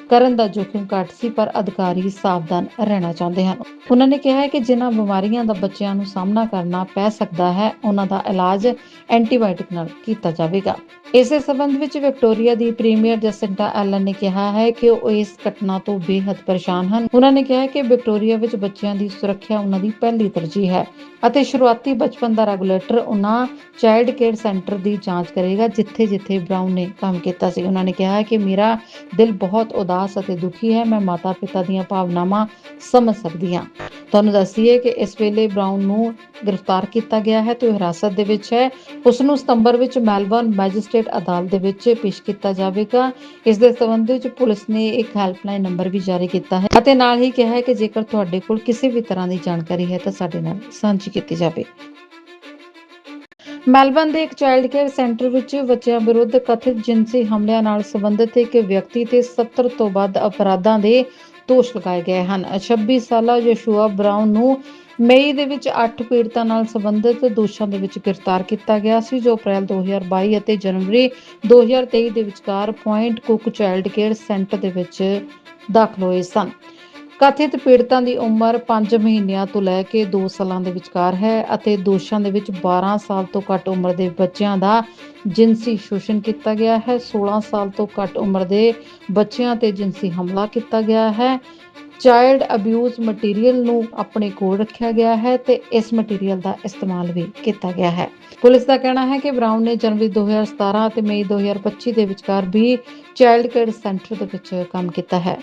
ਕਰਨ ਦਾ ਜੋਖਿਮ ਘੱਟ ਸੀ, ਪਰ ਅਧਿਕਾਰੀ ਸਾਵਧਾਨ ਰਹਿਣਾ ਚਾਹੁੰਦੇ ਹਨ। ਉਹਨਾਂ ਨੇ ਕਿਹਾ ਹੈ ਕਿ ਜਿਨ੍ਹਾਂ ਬਿਮਾਰੀਆਂ ਦਾ ਬੱਚਿਆਂ ਨੂੰ ਸਾਹਮਣਾ ਕਰਨਾ ਪੈ ਸਕਦਾ ਹੈ, ਉਹਨਾਂ ਦਾ ਇਲਾਜ ਐਂਟੀਬਾਇਓਟਿਕ ਨਾਲ ਕੀਤਾ ਜਾਵੇਗਾ। ਇਸੇ ਸਬੰਧ ਵਿੱਚ ਵਿਕਟੋਰੀਆ ਦੀ ਪ੍ਰੀਮੀਅਰ ਜਸਿੰਟਾ ਐਲਨ ਨੇ ਕਿਹਾ ਹੈ ਕਿ ਉਹ ਇਸ ਘਟਨਾ ਤੋਂ ਬੇहद ਪਰੇਸ਼ਾਨ ਹਨ। ਉਹਨਾਂ ਨੇ ਕਿਹਾ ਕਿ ਵਿਕਟੋਰੀਆ ਵਿੱਚ ਬੱਚਿਆਂ ਦੀ ਸੁਰੱਖਿਆ ਉਹਨਾਂ ਦੀ ਪਹਿਲੀ ਤਰਜੀਹ ਹੈ ਅਤੇ ਸ਼ੁਰੂਆਤੀ ਬਚਪਨ ਦਾ ਰੈਗੂਲੇਟਰ ਉਹਨਾਂ ਚਾਈਲਡ ਕੇਅਰ ਸੈਂਟਰ ਦੀ ਜਾਂਚ ਕਰੇਗਾ, ਜਿੱਥੇ-ਜਿੱਥੇ ਬ੍ਰਾਊਨ ਨੇ ਕੰਮ ਕੀਤਾ ਸੀ। ਉਹਨਾਂ ਨੇ ਕਿਹਾ ਕਿ ਮੇਰਾ ਦਿਲ ਬਹੁਤ ਉਦਾਸ ਉਦਾਸ ਅਤੇ ਦੁਖੀ ਹੈ, ਮੈਂ ਮਾਤਾ-ਪਿਤਾ ਦੀਆਂ ਭਾਵਨਾਵਾਂ ਸਮਝ ਸਕਦੀ ਹਾਂ। ਤੁਹਾਨੂੰ ਦੱਸੀਏ ਕਿ ਇਸ ਵੇਲੇ ਬ੍ਰਾਊਨ ਨੂੰ ਗ੍ਰਿਫਤਾਰ ਕੀਤਾ ਗਿਆ ਹੈ, ਤੇ ਉਹ ਹਿਰਾਸਤ ਦੇ ਵਿੱਚ ਹੈ। ਉਸ ਨੂੰ ਸਤੰਬਰ ਵਿੱਚ ਮੈਲਬਰਨ ਮੈਜਿਸਟ੍ਰੇਟ ਅਦਾਲਤ ਦੇ ਵਿੱਚ ਪੇਸ਼ ਕੀਤਾ ਜਾਵੇਗਾ। ਇਸ ਦੇ ਸੰਬੰਧ ਵਿੱਚ ਪੁਲਿਸ ਨੇ ਇੱਕ ਹੈਲਪਲਾਈਨ ਨੰਬਰ ਵੀ ਜਾਰੀ ਕੀਤਾ ਹੈ ਅਤੇ ਨਾਲ ਹੀ ਕਿਹਾ ਹੈ ਕਿ ਜੇਕਰ ਤੁਹਾਡੇ ਕੋਲ ਕਿਸੇ ਵੀ ਤਰ੍ਹਾਂ ਦੀ ਜਾਣਕਾਰੀ ਹੈ, ਤਾਂ ਸਾਡੇ ਨਾਲ ਸਾਂਝੀ ਕੀਤੀ ਜਾਵੇ। ਮੈਲਬਰਨ ਦੇ ਇੱਕ ਚਾਈਲਡ ਕੇਅਰ ਸੈਂਟਰ ਵਿੱਚ ਬੱਚਿਆਂ ਵਿਰੁੱਧ ਕਥਿਤ ਜਿਨਸੀ ਹਮਲਿਆਂ ਨਾਲ ਸੰਬੰਧਿਤ ਇੱਕ ਵਿਅਕਤੀ ਤੇ 70 ਤੋਂ ਵੱਧ ਅਪਰਾਧਾਂ ਦੇ ਦੋਸ਼ ਲਗਾਏ ਗਏ ਹਨ। 26 ਸਾਲਾ ਯਸ਼ੂਆ ਬ੍ਰਾਊਨ ਨੂੰ ਮਈ ਦੇ ਵਿੱਚ 8 ਪੀੜਤਾਂ ਨਾਲ ਸੰਬੰਧਿਤ ਦੋਸ਼ਾਂ ਦੇ ਵਿੱਚ ਗ੍ਰਿਫਤਾਰ ਕੀਤਾ ਗਿਆ ਸੀ, ਜੋ ਅਪ੍ਰੈਲ 2022 ਅਤੇ ਜਨਵਰੀ 2023 ਦੇ ਵਿਚਕਾਰ Point Cook child care centre ਦੇ ਵਿੱਚ ਦਾਖਲ ਹੋਏ ਸਨ। ਕਥਿਤ ਪੀੜਤਾਂ ਦੀ ਉਮਰ 5 ਮਹੀਨਿਆਂ ਤੋਂ ਲੈ ਕੇ 2 ਸਾਲਾਂ ਦੇ ਵਿਚਕਾਰ ਹੈ ਅਤੇ ਦੋਸ਼ਾਂ ਦੇ ਵਿੱਚ 12 ਸਾਲ ਤੋਂ ਘੱਟ ਉਮਰ ਦੇ ਬੱਚਿਆਂ ਦਾ ਜਿਨਸੀ ਸ਼ੋਸ਼ਣ ਕੀਤਾ ਗਿਆ ਹੈ। 16 ਸਾਲ ਤੋਂ ਘੱਟ ਉਮਰ ਦੇ ਬੱਚਿਆਂ ਤੇ ਜਿਨਸੀ ਹਮਲਾ ਕੀਤਾ ਗਿਆ ਹੈ। ਚਾਈਲਡ ਅਬਿਊਜ਼ ਮਟੀਰੀਅਲ ਨੂੰ ਆਪਣੇ ਕੋਲ ਰੱਖਿਆ ਗਿਆ ਹੈ ਤੇ ਇਸ ਮਟੀਰੀਅਲ ਦਾ ਇਸਤੇਮਾਲ ਵੀ ਕੀਤਾ ਗਿਆ ਹੈ। ਪੁਲਿਸ ਦਾ ਕਹਿਣਾ ਹੈ ਕਿ ਬ੍ਰਾਊਨ ਨੇ ਜਨਵਰੀ 2017 ਅਤੇ ਮਈ 2025 ਦੇ ਵਿਚਕਾਰ ਵੀ ਚਾਈਲਡ ਕੇਅਰ ਸੈਂਟਰ ਦੇ ਵਿੱਚ ਕੰਮ ਕੀਤਾ ਹੈ।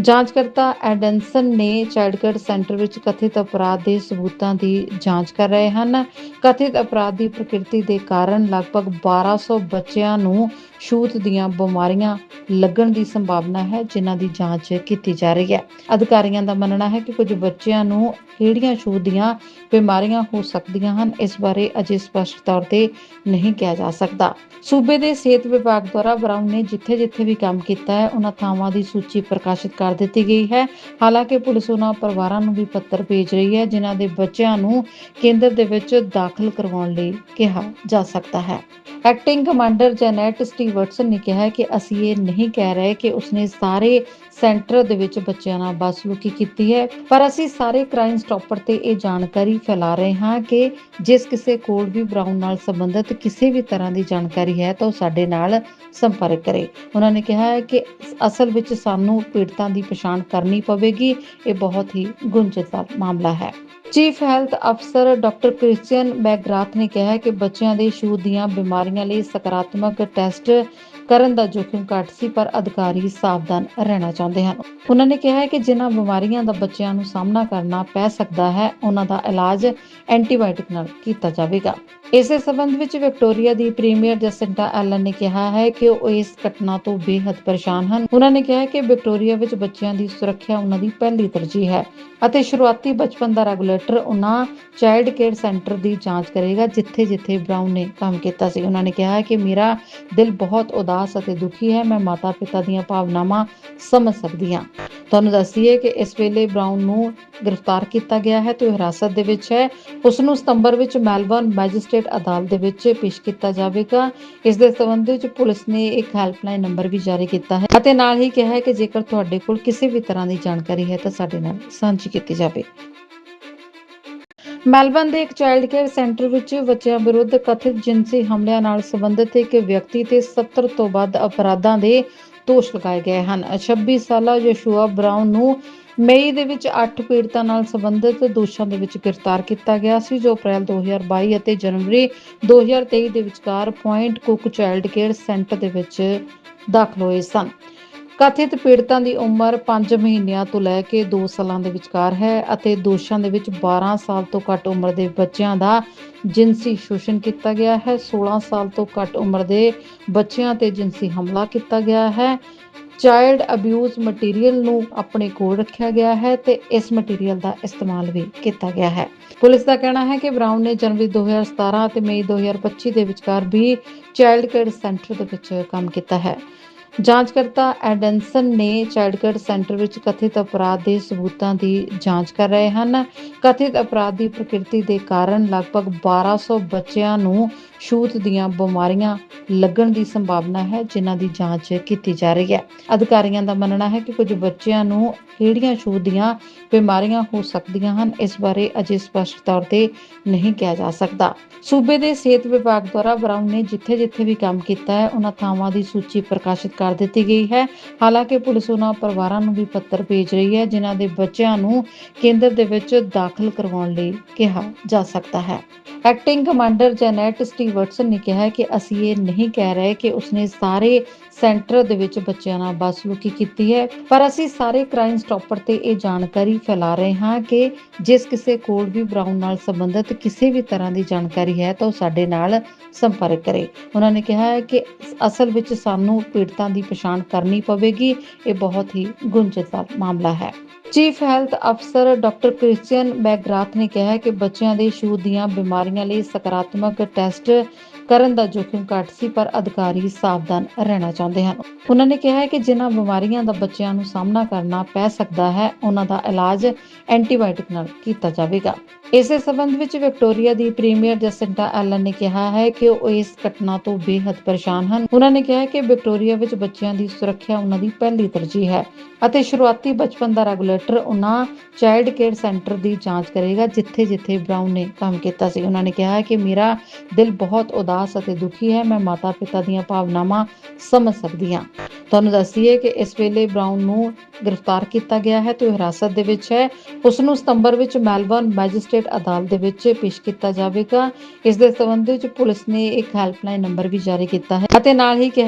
ਜਾਂਚਕਰਤਾ ਐਡੈਂਸਨ ਨੇ ਚਾਈਲਡ ਕੇਅਰ ਸੈਂਟਰ ਵਿੱਚ ਕਥਿਤ ਅਪਰਾਧ ਦੇ ਸਬੂਤਾਂ ਦੀ ਜਾਂਚ ਕਰ ਰਹੇ ਹਨ। ਕਥਿਤ ਅਪਰਾਧ ਦੀ ਪ੍ਰਕਿਰਤੀ ਦੇ ਕਾਰਨ ਲਗਭਗ 1200 ਬੱਚਿਆਂ ਨੂੰ ਛੂਤ ਦੀਆਂ ਬਿਮਾਰੀਆਂ ਲੱਗਣ ਦੀ ਸੰਭਾਵਨਾ ਹੈ, ਜਿਨ੍ਹਾਂ ਦੀ ਜਾਂਚ ਕੀਤੀ ਜਾ ਰਹੀ ਹੈ। ਅਧਿਕਾਰੀਆਂ ਦਾ ਮੰਨਣਾ ਹੈ ਕਿ ਕੁਝ ਬੱਚਿਆਂ ਨੂੰ ਕਿਹੜੀਆਂ ਛੂਤ ਦੀਆਂ ਬਿਮਾਰੀਆਂ ਹੋ ਸਕਦੀਆਂ ਹਨ, ਇਸ ਬਾਰੇ ਅਜੇ ਸਪਸ਼ਟ ਤੌਰ ਤੇ ਨਹੀਂ ਕਿਹਾ ਜਾ ਸਕਦਾ। ਸੂਬੇ ਦੇ ਸਿਹਤ ਵਿਭਾਗ ਦੁਆਰਾ ਬਰਾਊਨ ਨੇ ਜਿੱਥੇ-ਜਿੱਥੇ ਵੀ ਕੰਮ ਕੀਤਾ ਹੈ ਉਹਨਾਂ ਥਾਵਾਂ ਦੀ ਸੂਚੀ ਪ੍ਰਕਾਸ਼ਿਤ ਕਰ ਦਿੱਤੀ ਗਈ ਹੈ। ਹਾਲਾਂਕਿ ਪੁਲਿਸ ਉਹਨਾਂ ਪਰਿਵਾਰਾਂ ਨੂੰ ਵੀ ਪੱਤਰ ਭੇਜ ਰਹੀ ਹੈ, ਜਿਨ੍ਹਾਂ ਦੇ ਬੱਚਿਆਂ ਨੂੰ ਕੇਂਦਰ ਦੇ ਵਿੱਚ ਦਾਖਲ ਕਰਵਾਉਣ ਲਈ ਕਿਹਾ ਜਾ ਸਕਦਾ ਹੈ। ਐਕਟਿੰਗ ਕਮਾਂਡਰ ਜੈਨੇਟ ਸਟੀਵਰਟਸਨ ਨੇ ਕਿਹਾ ਕਿ ਅਸੀਂ ਇਹ ਨਹੀਂ ਕਹਿ ਰਹੇ ਕਿ ਉਸਨੇ ਸਾਰੇ ਸੈਂਟਰ ਦੇ ਵਿੱਚ ਬੱਚਿਆਂ ਨਾਲ ਬਦਸਲੂਕੀ ਕੀਤੀ ਹੈ, ਪਰ ਅਸੀਂ ਸਾਰੇ ਕ੍ਰਾਈਮ ਸਟਾਪਰ ਤੇ ਇਹ ਜਾਣਕਾਰੀ ਫੈਲਾ ਰਹੇ ਹਾਂ ਕਿ ਜਿਸ ਕਿਸੇ ਕੋਲ ਵੀ ਬਰਾਊਨ ਨਾਲ ਸੰਬੰਧਿਤ ਕਿਸੇ ਵੀ ਤਰ੍ਹਾਂ ਦੀ ਜਾਣਕਾਰੀ ਹੈ ਤਾਂ ਉਹ ਸਾਡੇ ਨਾਲ ਸੰਪਰਕ ਕਰੇ। ਉਹਨਾਂ ਨੇ ਕਿਹਾ ਹੈ ਕਿ ਅਸਲ ਵਿੱਚ ਸਾਨੂੰ ਪੀੜਤਾਂ ਦੀ ਪਛਾਣ ਕਰਨੀ ਪਵੇਗੀ, ਇਹ ਬਹੁਤ ਹੀ ਗੁੰਝਲਦਾਰ ਮਾਮਲਾ ਹੈ। ਚੀਫ ਹੈਲਥ ਅਫਸਰ ਡਾਕਟਰ ਕ੍ਰਿਸਚੀਅਨ ਮੈਗਰਾਥ ਨੇ ਕਿਹਾ ਕਿ ਬੱਚਿਆਂ ਦੇ ਛੂਤ ਦੀਆਂ ਬਿਮਾਰੀਆਂ ਲਈ ਸਕਾਰਾਤਮਕ ਟੈਸਟ ਕਰਨ ਦਾ ਜੋਖਿਮ ਘੱਟ ਸੀ, ਪਰ ਅਧਿਕਾਰੀ ਸਾਵਧਾਨ ਰਹਿਣਾ ਚਾਹੁੰਦੇ ਹਨ। ਉਹਨਾਂ ਨੇ ਕਿਹਾ ਹੈ ਕਿ ਜਿਨ੍ਹਾਂ ਬਿਮਾਰੀਆਂ ਦਾ ਬੱਚਿਆਂ ਨੂੰ ਸਾਹਮਣਾ ਕਰਨਾ ਪੈ ਸਕਦਾ ਹੈ, ਉਹਨਾਂ ਦਾ ਇਲਾਜ ਐਂਟੀਬਾਇਓਟਿਕ ਨਾਲ ਕੀਤਾ ਜਾਵੇਗਾ। ਇਸੇ ਸਬੰਧ ਵਿੱਚ ਵਿਕਟੋਰੀਆ ਦੀ ਪ੍ਰੀਮੀਅਰ ਜਸਿੰਟਾ ਐਲਨ ਨੇ ਕਿਹਾ ਹੈ ਕਿ ਉਹ ਇਸ ਘਟਨਾ ਤੋਂ ਬੇहद ਪਰੇਸ਼ਾਨ ਹਨ। ਉਹਨਾਂ ਨੇ ਕਿਹਾ ਕਿ ਵਿਕਟੋਰੀਆ ਵਿੱਚ ਬੱਚਿਆਂ ਦੀ ਸੁਰੱਖਿਆ ਉਹਨਾਂ ਦੀ ਪਹਿਲੀ ਤਰਜੀਹ ਹੈ ਅਤੇ ਸ਼ੁਰੂਆਤੀ ਬਚਪਨ ਦਾ ਰੈਗੂਲੇਟਰ ਉਹਨਾਂ ਚਾਈਲਡ ਕੇਅਰ ਸੈਂਟਰ ਦੀ ਜਾਂਚ ਕਰੇਗਾ, ਜਿੱਥੇ-ਜਿੱਥੇ ਬ੍ਰਾਊਨ ਨੇ ਕੰਮ ਕੀਤਾ ਸੀ। ਉਹਨਾਂ ਨੇ ਕਿਹਾ ਕਿ, ਮੇਰਾ ਦਿਲ ਬਹੁਤ ਉਦਾਸ ਅਤੇ ਦੁਖੀ ਹੈ। ਮੈਂ ਮਾਤਾ-ਪਿਤਾ ਦੀਆਂ ਭਾਵਨਾਵਾਂ ਸਮਝ ਸਕਦੀ ਹਾਂ ਤੁਹਾਨੂੰ ਦੱਸੀਏ ਕਿ ਇਸ ਵੇਲੇ ਬ੍ਰਾਊਨ ਨੂੰ ਗ੍ਰਿਫਤਾਰ ਕੀਤਾ ਗਿਆ ਹੈ ਤੇ ਉਹ ਹਿਰਾਸਤ ਦੇ ਵਿੱਚ ਹੈ। ਉਸ ਨੂੰ ਸਤੰਬਰ ਵਿੱਚ ਮੈਲਬਰਨ ਮੈਜਿਸਟ੍ਰੇਟ ਅਦਾਲਤ ਦੇ ਵਿੱਚ ਪੇਸ਼ ਕੀਤਾ ਜਾਵੇਗਾ। ਇਸ ਦੇ ਸੰਬੰਧ ਵਿੱਚ ਪੁਲਿਸ ਨੇ ਇੱਕ ਹੈਲਪਲਾਈਨ ਨੰਬਰ ਵੀ ਜਾਰੀ ਕੀਤਾ ਹੈ ਅਤੇ ਨਾਲ ਹੀ ਕਿਹਾ ਹੈ ਕਿ ਜੇਕਰ ਤੁਹਾਡੇ ਕੋਲ ਕਿਸੇ ਵੀ ਤਰ੍ਹਾਂ ਦੀ ਜਾਣਕਾਰੀ ਹੈ ਤਾਂ ਸਾਡੇ ਨਾਲ ਸਾਂਝੀ ਕੀਤੀ ਜਾਵੇ। ਮੈਲਬਰਨ ਦੇ ਇੱਕ ਚਾਈਲਡ ਕੇਅਰ ਸੈਂਟਰ ਵਿੱਚ ਬੱਚਿਆਂ ਵਿਰੁੱਧ ਕਥਿਤ ਜਿਨਸੀ ਹਮਲਿਆਂ ਨਾਲ ਸੰਬੰਧਿਤ ਇੱਕ ਵਿਅਕਤੀ ਤੇ 70 ਤੋਂ ਵੱਧ ਅਪਰਾਧਾਂ ਦੇ ਦੋਸ਼ ਲਗਾਏ ਗਏ ਹਨ। 26 ਸਾਲਾ ਯਸ਼ੂਆ ਬ੍ਰਾਊਨ ਨੂੰ ਮਈ ਦੇ ਵਿੱਚ 8 ਪੀੜਤਾਂ ਨਾਲ ਸੰਬੰਧਿਤ ਦੋਸ਼ਾਂ ਦੇ ਵਿੱਚ ਗ੍ਰਿਫਤਾਰ ਕੀਤਾ ਗਿਆ ਸੀ, ਜੋ ਅਪ੍ਰੈਲ 2022 ਅਤੇ ਜਨਵਰੀ 2023 ਦੇ ਵਿਚਕਾਰ Point Cook child care centre ਦੇ ਵਿੱਚ ਦਾਖਲ ਹੋਏ ਸਨ। ਕਥਿਤ ਪੀੜਤਾਂ ਦੀ ਉਮਰ 5 ਮਹੀਨਿਆਂ ਤੋਂ ਲੈ ਕੇ 2 ਸਾਲਾਂ ਦੇ ਵਿਚਕਾਰ ਹੈ ਅਤੇ ਦੋਸ਼ਾਂ ਦੇ ਵਿੱਚ 12 ਸਾਲ ਤੋਂ ਘੱਟ ਉਮਰ ਦੇ ਬੱਚਿਆਂ ਦਾ ਜਿਨਸੀ ਸ਼ੋਸ਼ਣ ਕੀਤਾ ਗਿਆ ਹੈ। 16 ਸਾਲ ਤੋਂ ਘੱਟ ਉਮਰ ਦੇ ਬੱਚਿਆਂ ਤੇ ਜਿਨਸੀ ਹਮਲਾ ਕੀਤਾ ਗਿਆ ਹੈ। ਚਾਈਲਡ ਅਬਿਊਜ਼ ਮਟੀਰੀਅਲ ਨੂੰ ਆਪਣੇ ਕੋਲ ਰੱਖਿਆ ਗਿਆ ਹੈ ਤੇ ਇਸ ਮਟੀਰੀਅਲ ਦਾ ਇਸਤੇਮਾਲ ਵੀ ਕੀਤਾ ਗਿਆ ਹੈ। ਪੁਲਿਸ ਦਾ ਕਹਿਣਾ ਹੈ ਕਿ ਬ੍ਰਾਊਨ ਨੇ ਜਨਵਰੀ 2017 ਅਤੇ ਮਈ 2025 ਦੇ ਵਿਚਕਾਰ ਵੀ ਚਾਈਲਡ ਕੇਅਰ ਸੈਂਟਰ ਦੇ ਵਿੱਚ ਕੰਮ ਕੀਤਾ ਹੈ। ਜਾਂਚਕਰਤਾ ਐਡੈਂਸਨ ਨੇ ਚਾਈਲਡ ਕੇਅਰ ਸੈਂਟਰ ਵਿੱਚ ਕਥਿਤ ਅਪਰਾਧ ਦੇ ਸਬੂਤਾਂ ਦੀ ਜਾਂਚ ਕਰ ਰਹੇ ਹਨ। ਕਥਿਤ ਅਪਰਾਧ ਦੀ ਪ੍ਰਕਿਰਤੀ ਦੇ ਕਾਰਨ ਲਗਭਗ 1200 ਬੱਚਿਆਂ ਨੂੰ ਛੂਤ ਦੀਆਂ ਬਿਮਾਰੀਆਂ ਲੱਗਣ ਦੀ ਸੰਭਾਵਨਾ ਹੈ, ਜਿਨ੍ਹਾਂ ਦੀ ਜਾਂਚ ਕੀਤੀ ਜਾ ਰਹੀ ਹੈ। ਅਧਿਕਾਰੀਆਂ ਦਾ ਮੰਨਣਾ ਹੈ ਕਿ ਕੁਝ ਬੱਚਿਆਂ ਨੂੰ ਕਿਹੜੀਆਂ ਛੂਤ ਦੀਆਂ ਬਿਮਾਰੀਆਂ ਹੋ ਸਕਦੀਆਂ ਹਨ, ਇਸ ਬਾਰੇ ਅਜੇ ਸਪਸ਼ਟ ਤੌਰ ਤੇ ਨਹੀਂ ਕਿਹਾ ਜਾ ਸਕਦਾ। ਸੂਬੇ ਦੇ ਸਿਹਤ ਵਿਭਾਗ ਦੁਆਰਾ ਬਰਾਊਨ ਨੇ ਜਿੱਥੇ-ਜਿੱਥੇ ਵੀ ਕੰਮ ਕੀਤਾ ਹੈ, ਉਹਨਾਂ ਥਾਵਾਂ ਦੀ ਸੂਚੀ ਪ੍ਰਕਾਸ਼ਿਤ ਕਰ ਦਿੱਤੀ ਗਈ ਹੈ। ਹਾਲਾਂਕਿ ਪੁਲਿਸ ਉਹਨਾਂ ਪਰਿਵਾਰਾਂ ਨੂੰ ਵੀ ਪੱਤਰ ਭੇਜ ਰਹੀ ਹੈ, ਜਿਨ੍ਹਾਂ ਦੇ ਬੱਚਿਆਂ ਨੂੰ ਕੇਂਦਰ ਦੇ ਵਿੱਚ ਦਾਖਲ ਕਰਵਾਉਣ ਲਈ ਕਿਹਾ ਜਾ ਸਕਦਾ ਹੈ। ਐਕਟਿੰਗ ਕਮਾਂਡਰ ਜੈਨੇਟ ਸ਼੍ਰੀਮਤੀ ਨੇ ਕਿਹਾ ਕਿ ਅਸੀਂ ਇਹ ਨਹੀਂ ਕਹਿ ਰਹੇ ਕਿ ਉਸਨੇ ਸਾਰੇ ਸੈਂਟਰ ਦੇ ਵਿੱਚ ਬੱਚਿਆਂ ਨਾਲ ਬਦਸਲੂਕੀ ਕੀਤੀ ਹੈ, ਪਰ ਅਸੀਂ ਸਾਰੇ ਕ੍ਰਾਈਮ ਸਟਾਪਰ ਤੇ ਇਹ ਜਾਣਕਾਰੀ ਫੈਲਾ ਰਹੇ ਹਾਂ ਕਿ ਜਿਸ ਕਿਸੇ ਕੋਲ ਵੀ ਬਰਾਊਨ ਨਾਲ ਸੰਬੰਧਿਤ ਕਿਸੇ ਵੀ ਤਰ੍ਹਾਂ ਦੀ ਜਾਣਕਾਰੀ ਹੈ ਤਾਂ ਉਹ ਸਾਡੇ ਨਾਲ ਸੰਪਰਕ ਕਰੇ। ਉਹਨਾਂ ਨੇ ਕਿਹਾ ਹੈ ਕਿ ਅਸਲ ਵਿੱਚ ਸਾਨੂੰ ਪੀੜਤਾਂ ਦੀ ਪਛਾਣ ਕਰਨੀ ਪਵੇਗੀ, ਇਹ ਬਹੁਤ ਹੀ ਗੁੰਝਲਦਾਰ ਮਾਮਲਾ ਹੈ। ਚੀਫ ਹੈਲਥ ਅਫਸਰ ਡਾਕਟਰ ਕ੍ਰਿਸਚੀਅਨ ਮੈਗਰਾਥ ਨੇ ਕਿਹਾ ਕਿ ਬੱਚਿਆਂ ਦੇ ਛੂਤ ਦੀਆਂ ਬਿਮਾਰੀਆਂ ਲਈ ਸਕਾਰਾਤਮਕ ਟੈਸਟ ਕਰਨ ਦਾ ਜੋਖਿਮ ਘੱਟ ਸੀ, ਪਰ ਅਧਿਕਾਰੀ ਸਾਵਧਾਨ ਰਹਿਣਾ ਚਾਹੁੰਦੇ ਹਨ। ਉਹਨਾਂ ਨੇ ਕਿਹਾ ਹੈ ਕਿ ਜਿਨ੍ਹਾਂ ਬਿਮਾਰੀਆਂ ਦਾ ਬੱਚਿਆਂ ਨੂੰ ਸਾਹਮਣਾ ਕਰਨਾ ਪੈ ਸਕਦਾ ਹੈ, ਉਹਨਾਂ ਦਾ ਇਲਾਜ ਐਂਟੀਬਾਇਓਟਿਕ ਨਾਲ ਕੀਤਾ ਜਾਵੇਗਾ। ਇਸੇ ਸਬੰਧ ਵਿੱਚ ਵਿਕਟੋਰੀਆ ਦੀ ਪ੍ਰੀਮੀਅਰ ਜਸਿੰਟਾ ਐਲਨ ਨੇ ਕਿਹਾ ਹੈ ਕਿ ਉਹ ਇਸ ਘਟਨਾ ਤੋਂ ਬੇहद ਪਰੇਸ਼ਾਨ ਹਨ। ਉਹਨਾਂ ਨੇ ਕਿਹਾ ਕਿ ਵਿਕਟੋਰੀਆ ਵਿੱਚ ਬੱਚਿਆਂ ਦੀ ਸੁਰੱਖਿਆ ਉਹਨਾਂ ਦੀ ਪਹਿਲੀ ਤਰਜੀਹ ਹੈ ਅਤੇ ਸ਼ੁਰੂਆਤੀ ਬਚਪਨ ਦਾ ਰੈਗੂਲੇਟਰ ਉਹਨਾਂ ਚਾਈਲਡ ਕੇਅਰ ਸੈਂਟਰ ਦੀ ਜਾਂਚ ਕਰੇਗਾ, ਜਿੱਥੇ-ਜਿੱਥੇ ਬ੍ਰਾਊਨ ਨੇ ਕੰਮ ਕੀਤਾ ਸੀ। ਉਹਨਾਂ ਨੇ ਕਿਹਾ ਕਿ ਮੇਰਾ ਦਿਲ ਬਹੁਤ ਉਦਾਸ ਅਤੇ ਦੁਖੀ ਹੈ, ਮੈਂ ਮਾਤਾ-ਪਿਤਾ ਦੀਆਂ ਭਾਵਨਾਵਾਂ ਸਮਝ ਸਕਦੀ ਹਾਂ। ਤੁਹਾਨੂੰ ਦੱਸੀਏ ਕਿ ਇਸ ਵੇਲੇ ਬ੍ਰਾਊਨ ਨੂੰ ਗ੍ਰਿਫਤਾਰ ਕੀਤਾ ਗਿਆ ਹੈ, ਤੇ ਉਹ ਹਿਰਾਸਤ ਦੇ ਵਿੱਚ ਹੈ। ਉਸ ਨੂੰ ਸਤੰਬਰ ਵਿੱਚ ਮੈਲਬਰਨ ਮੈਜਿਸਟ੍ਰੇਟ ਅਦਾਲਤ ਦੇ ਵਿੱਚ ਪੇਸ਼ ਕੀਤਾ ਜਾਵੇਗਾ। ਇਸ ਦੇ ਸੰਬੰਧ ਵਿੱਚ ਪੁਲਿਸ ਨੇ ਇੱਕ ਹੈਲਪਲਾਈਨ ਨੰਬਰ ਵੀ ਜਾਰੀ ਕੀਤਾ ਹੈ ਅਤੇ ਨਾਲ ਹੀ ਕਿਹਾ